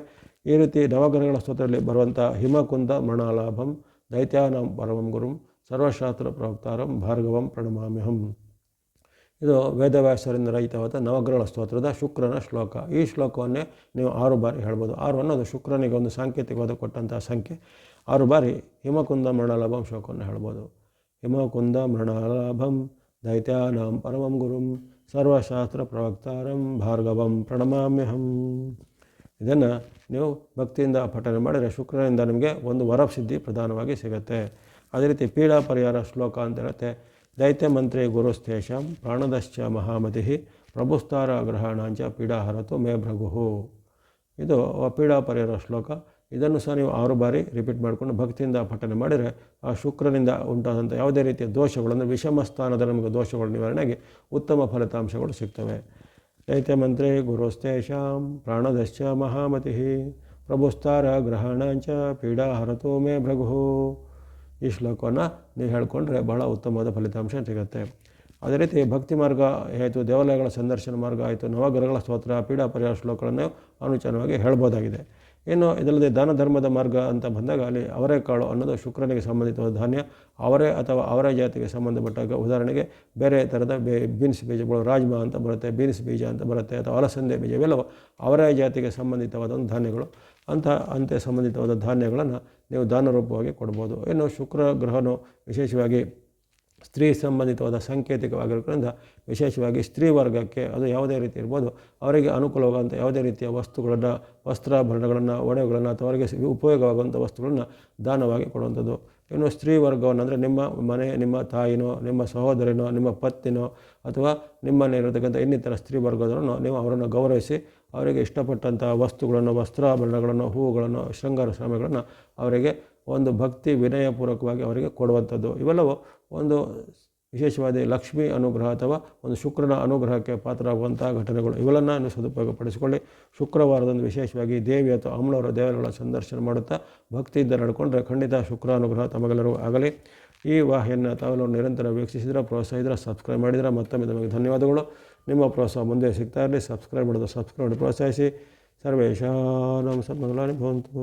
A: ಈ ರೀತಿ ನವಗ್ರಹಗಳ ಸ್ತೋತ್ರದಲ್ಲಿ ಬರುವಂಥ ಹಿಮಕುಂದ ಮಣಾಲಾಭಂ ದೈತ್ಯಾನಂ ಪರಮಂ ಗುರುಂ, ಸರ್ವಶಾಸ್ತ್ರ ಪ್ರವಕ್ತಾರಂ ಭಾರ್ಗವಂ ಪ್ರಣಮಾಮ್ಯಹಂ. ಇದು ವೇದವ್ಯಾಸರಿಂದ ರಹಿತವಾದ ನವಗ್ರಹ ಸ್ತೋತ್ರದ ಶುಕ್ರನ ಶ್ಲೋಕ. ಈ ಶ್ಲೋಕವನ್ನೇ ನೀವು ಆರು ಬಾರಿ ಹೇಳ್ಬೋದು. ಆರು ಅನ್ನೋದು ಶುಕ್ರನಿಗೆ ಒಂದು ಸಾಂಕೇತಿಕವಾದ ಕೊಟ್ಟಂತಹ ಸಂಖ್ಯೆ. ಆರು ಬಾರಿ ಹಿಮಕುಂದ ಮೃಣಾಲಾಭಂ ಶ್ಲೋಕವನ್ನು ಹೇಳ್ಬೋದು. ಹಿಮಕುಂದ ಮೃಣಾಲಾಭಂ ದೈತ್ಯಾನಾಂ ಪರಮಂ ಗುರುಂ ಸರ್ವಶಾಸ್ತ್ರ ಪ್ರವಕ್ತಾರಂ ಭಾರ್ಗವಂ ಪ್ರಣಮಾಮ್ಯಹಂ. ಇದನ್ನು ನೀವು ಭಕ್ತಿಯಿಂದ ಪಠನೆ ಮಾಡಿದರೆ ಶುಕ್ರನಿಂದ ನಿಮಗೆ ಒಂದು ವರಸಿದ್ಧಿ ಪ್ರಧಾನವಾಗಿ ಸಿಗುತ್ತೆ. ಅದೇ ರೀತಿ ಪೀಡಾ ಪರಿಹಾರ ಶ್ಲೋಕ ಅಂತ ಹೇಳುತ್ತೆ. ದೈತ್ಯ ಮಂತ್ರಿ ಗುರುಸ್ತೇಷಂ ಪ್ರಾಣದಶ್ಚ ಮಹಾಮತಿ ಪ್ರಭುಸ್ತಾರ ಗ್ರಹಣಾಂಚ ಪೀಡಾಹರತು ಮೇ ಭೃಗುಹು. ಇದು ಪೀಡಾ ಪರಿಹಾರ ಶ್ಲೋಕ. ಇದನ್ನು ಸಹ ನೀವು ಆರು ಬಾರಿ ರಿಪೀಟ್ ಮಾಡಿಕೊಂಡು ಭಕ್ತಿಯಿಂದ ಪಠನೆ ಮಾಡಿದರೆ ಆ ಶುಕ್ರನಿಂದ ಉಂಟಾದಂಥ ಯಾವುದೇ ರೀತಿಯ ದೋಷಗಳನ್ನು ವಿಷಮ ಸ್ಥಾನದ ನಮಗೆ ದೋಷಗಳ ನಿವಾರಣೆಗೆ ಉತ್ತಮ ಫಲಿತಾಂಶಗಳು ಸಿಗ್ತವೆ. ದೈತ್ಯ ಮಂತ್ರಿ ಗುರುಸ್ತೇಷಾಂ ಪ್ರಾಣದಶ್ಚ ಮಹಾಮತಿ ಪ್ರಭುಸ್ತಾರ ಗ್ರಹಣಾಂಚ ಪೀಡಾ ಹರತು ಮೇ ಭೃಗು ಈ ಶ್ಲೋಕವನ್ನು ನೀವು ಹೇಳಿಕೊಂಡ್ರೆ ಬಹಳ ಉತ್ತಮವಾದ ಫಲಿತಾಂಶ ಸಿಗುತ್ತೆ. ಅದೇ ರೀತಿ ಭಕ್ತಿ ಮಾರ್ಗ ಆಯಿತು, ದೇವಾಲಯಗಳ ಸಂದರ್ಶನ ಮಾರ್ಗ ಆಯಿತು, ನವಗ್ರಹಗಳ ಸ್ತೋತ್ರ ಪೀಡಾ ಪರಿಹಾರ ಶ್ಲೋಕಗಳನ್ನು ಅನುಚನವಾಗಿ ಹೇಳ್ಬೋದಾಗಿದೆ. ಇನ್ನು ಇದಲ್ಲದೆ ದಾನ ಧರ್ಮದ ಮಾರ್ಗ ಅಂತ ಬಂದಾಗ ಅಲ್ಲಿ ಅವರೇ ಕಾಳು ಅನ್ನೋದು ಶುಕ್ರನಿಗೆ ಸಂಬಂಧಿತವಾದ ಧಾನ್ಯ, ಅವರೇ ಅಥವಾ ಅವರ ಜಾತಿಗೆ ಸಂಬಂಧಪಟ್ಟಾಗ ಉದಾಹರಣೆಗೆ ಬೇರೆ ಥರದ ಬೇ, ಬೀನ್ಸ್ ಬೀಜಗಳು, ರಾಜ್ಮಾ ಅಂತ ಬರುತ್ತೆ, ಬೀನ್ಸ್ ಬೀಜ ಅಂತ ಬರುತ್ತೆ ಅಥವಾ ಅಲಸಂದೆ ಬೀಜ ಇವೆಲ್ಲವೂ ಅವರೇ ಜಾತಿಗೆ ಸಂಬಂಧಿತವಾದ ಒಂದು ಧಾನ್ಯಗಳು. ಅಂಥ ಅಂತೆ ಸಂಬಂಧಿತವಾದ ಧಾನ್ಯಗಳನ್ನು ನೀವು ದಾನ ರೂಪವಾಗಿ ಕೊಡ್ಬೋದು. ಇನ್ನು ಶುಕ್ರ ಗ್ರಹನು ವಿಶೇಷವಾಗಿ ಸ್ತ್ರೀ ಸಂಬಂಧಿತವಾದ ಸಾಂಕೇತಿಕವಾಗಿರೋದ್ರಿಂದ ವಿಶೇಷವಾಗಿ ಸ್ತ್ರೀ ವರ್ಗಕ್ಕೆ ಅದು ಯಾವುದೇ ರೀತಿ ಇರ್ಬೋದು. ಅವರಿಗೆ ಅನುಕೂಲವಾಗುವಂಥ ಯಾವುದೇ ರೀತಿಯ ವಸ್ತುಗಳನ್ನು, ವಸ್ತ್ರಾಭರಣಗಳನ್ನು, ಒಡೆಗಳನ್ನು ಅಥವಾ ಅವರಿಗೆ ಉಪಯೋಗವಾಗುವಂಥ ವಸ್ತುಗಳನ್ನು ದಾನವಾಗಿ ಕೊಡುವಂಥದ್ದು. ಇನ್ನು ಸ್ತ್ರೀ ವರ್ಗವನ್ನು ಅಂದರೆ ನಿಮ್ಮ ಮನೆ, ನಿಮ್ಮ ತಾಯಿನೋ, ನಿಮ್ಮ ಸಹೋದರಿನೋ, ನಿಮ್ಮ ಪತ್ನಿನೋ ಅಥವಾ ನಿಮ್ಮಲ್ಲಿರತಕ್ಕಂಥ ಇನ್ನಿತರ ಸ್ತ್ರೀ ವರ್ಗದವರನ್ನು ನೀವು ಅವರನ್ನು ಗೌರವಿಸಿ ಅವರಿಗೆ ಇಷ್ಟಪಟ್ಟಂಥ ವಸ್ತುಗಳನ್ನು, ವಸ್ತ್ರಾಭರಣಗಳನ್ನು ಹೂವುಗಳನ್ನು ಶೃಂಗಾರ ಸ್ವಾಮಿಗಳನ್ನು ಅವರಿಗೆ ಒಂದು ಭಕ್ತಿ ವಿನಯಪೂರ್ವಕವಾಗಿ ಅವರಿಗೆ ಕೊಡುವಂಥದ್ದು. ಇವೆಲ್ಲವೂ ಒಂದು ವಿಶೇಷವಾದ ಲಕ್ಷ್ಮಿ ಅನುಗ್ರಹ ಅಥವಾ ಒಂದು ಶುಕ್ರನ ಅನುಗ್ರಹಕ್ಕೆ ಪಾತ್ರರಾಗುವಂಥ ಘಟನೆಗಳು. ಇವೆಲ್ಲನ್ನು ಸದುಪಯೋಗ ಸದುಪಯೋಗಪಡಿಸಿಕೊಳ್ಳಿ. ಶುಕ್ರವಾರದಂದು ವಿಶೇಷವಾಗಿ ದೇವಿ ಅಥವಾ ಅಮ್ಮನವರ ದೇವರುಗಳ ಸಂದರ್ಶನ ಮಾಡುತ್ತಾ ಭಕ್ತಿಯಿಂದ ನಡ್ಕೊಂಡ್ರೆ ಖಂಡಿತ ಶುಕ್ರ ಅನುಗ್ರಹ ತಮಗೆಲ್ಲರೂ ಆಗಲಿ. ಈ ವಾಹಿಯನ್ನು ತಾವೆಲ್ಲರೂ ನಿರಂತರ ವೀಕ್ಷಿಸಿದ್ರೆ ಪ್ರೋತ್ಸಾಹಿದ್ರೆ ಸಬ್ಸ್ಕ್ರೈಬ್ ಮಾಡಿದರೆ ಮತ್ತೊಮ್ಮೆ ತಮಗೆ ಧನ್ಯವಾದಗಳು. ನಿಮ್ಮ ಪ್ರೋತ್ಸಾಹ ಮುಂದೆ ಸಿಗ್ತಾ ಇರಲಿ ಸಬ್ಸ್ಕ್ರೈಬ್ ಮಾಡಿದ್ರೆ ಸಬ್ಸ್ಕ್ರೈಬ್ ಮಾಡಿ ಪ್ರೋತ್ಸಾಹಿಸಿ. ಸರ್ವೇಶಾಂ ಸನ್ಮಂಗಲಾನಿ ಭವಂತು.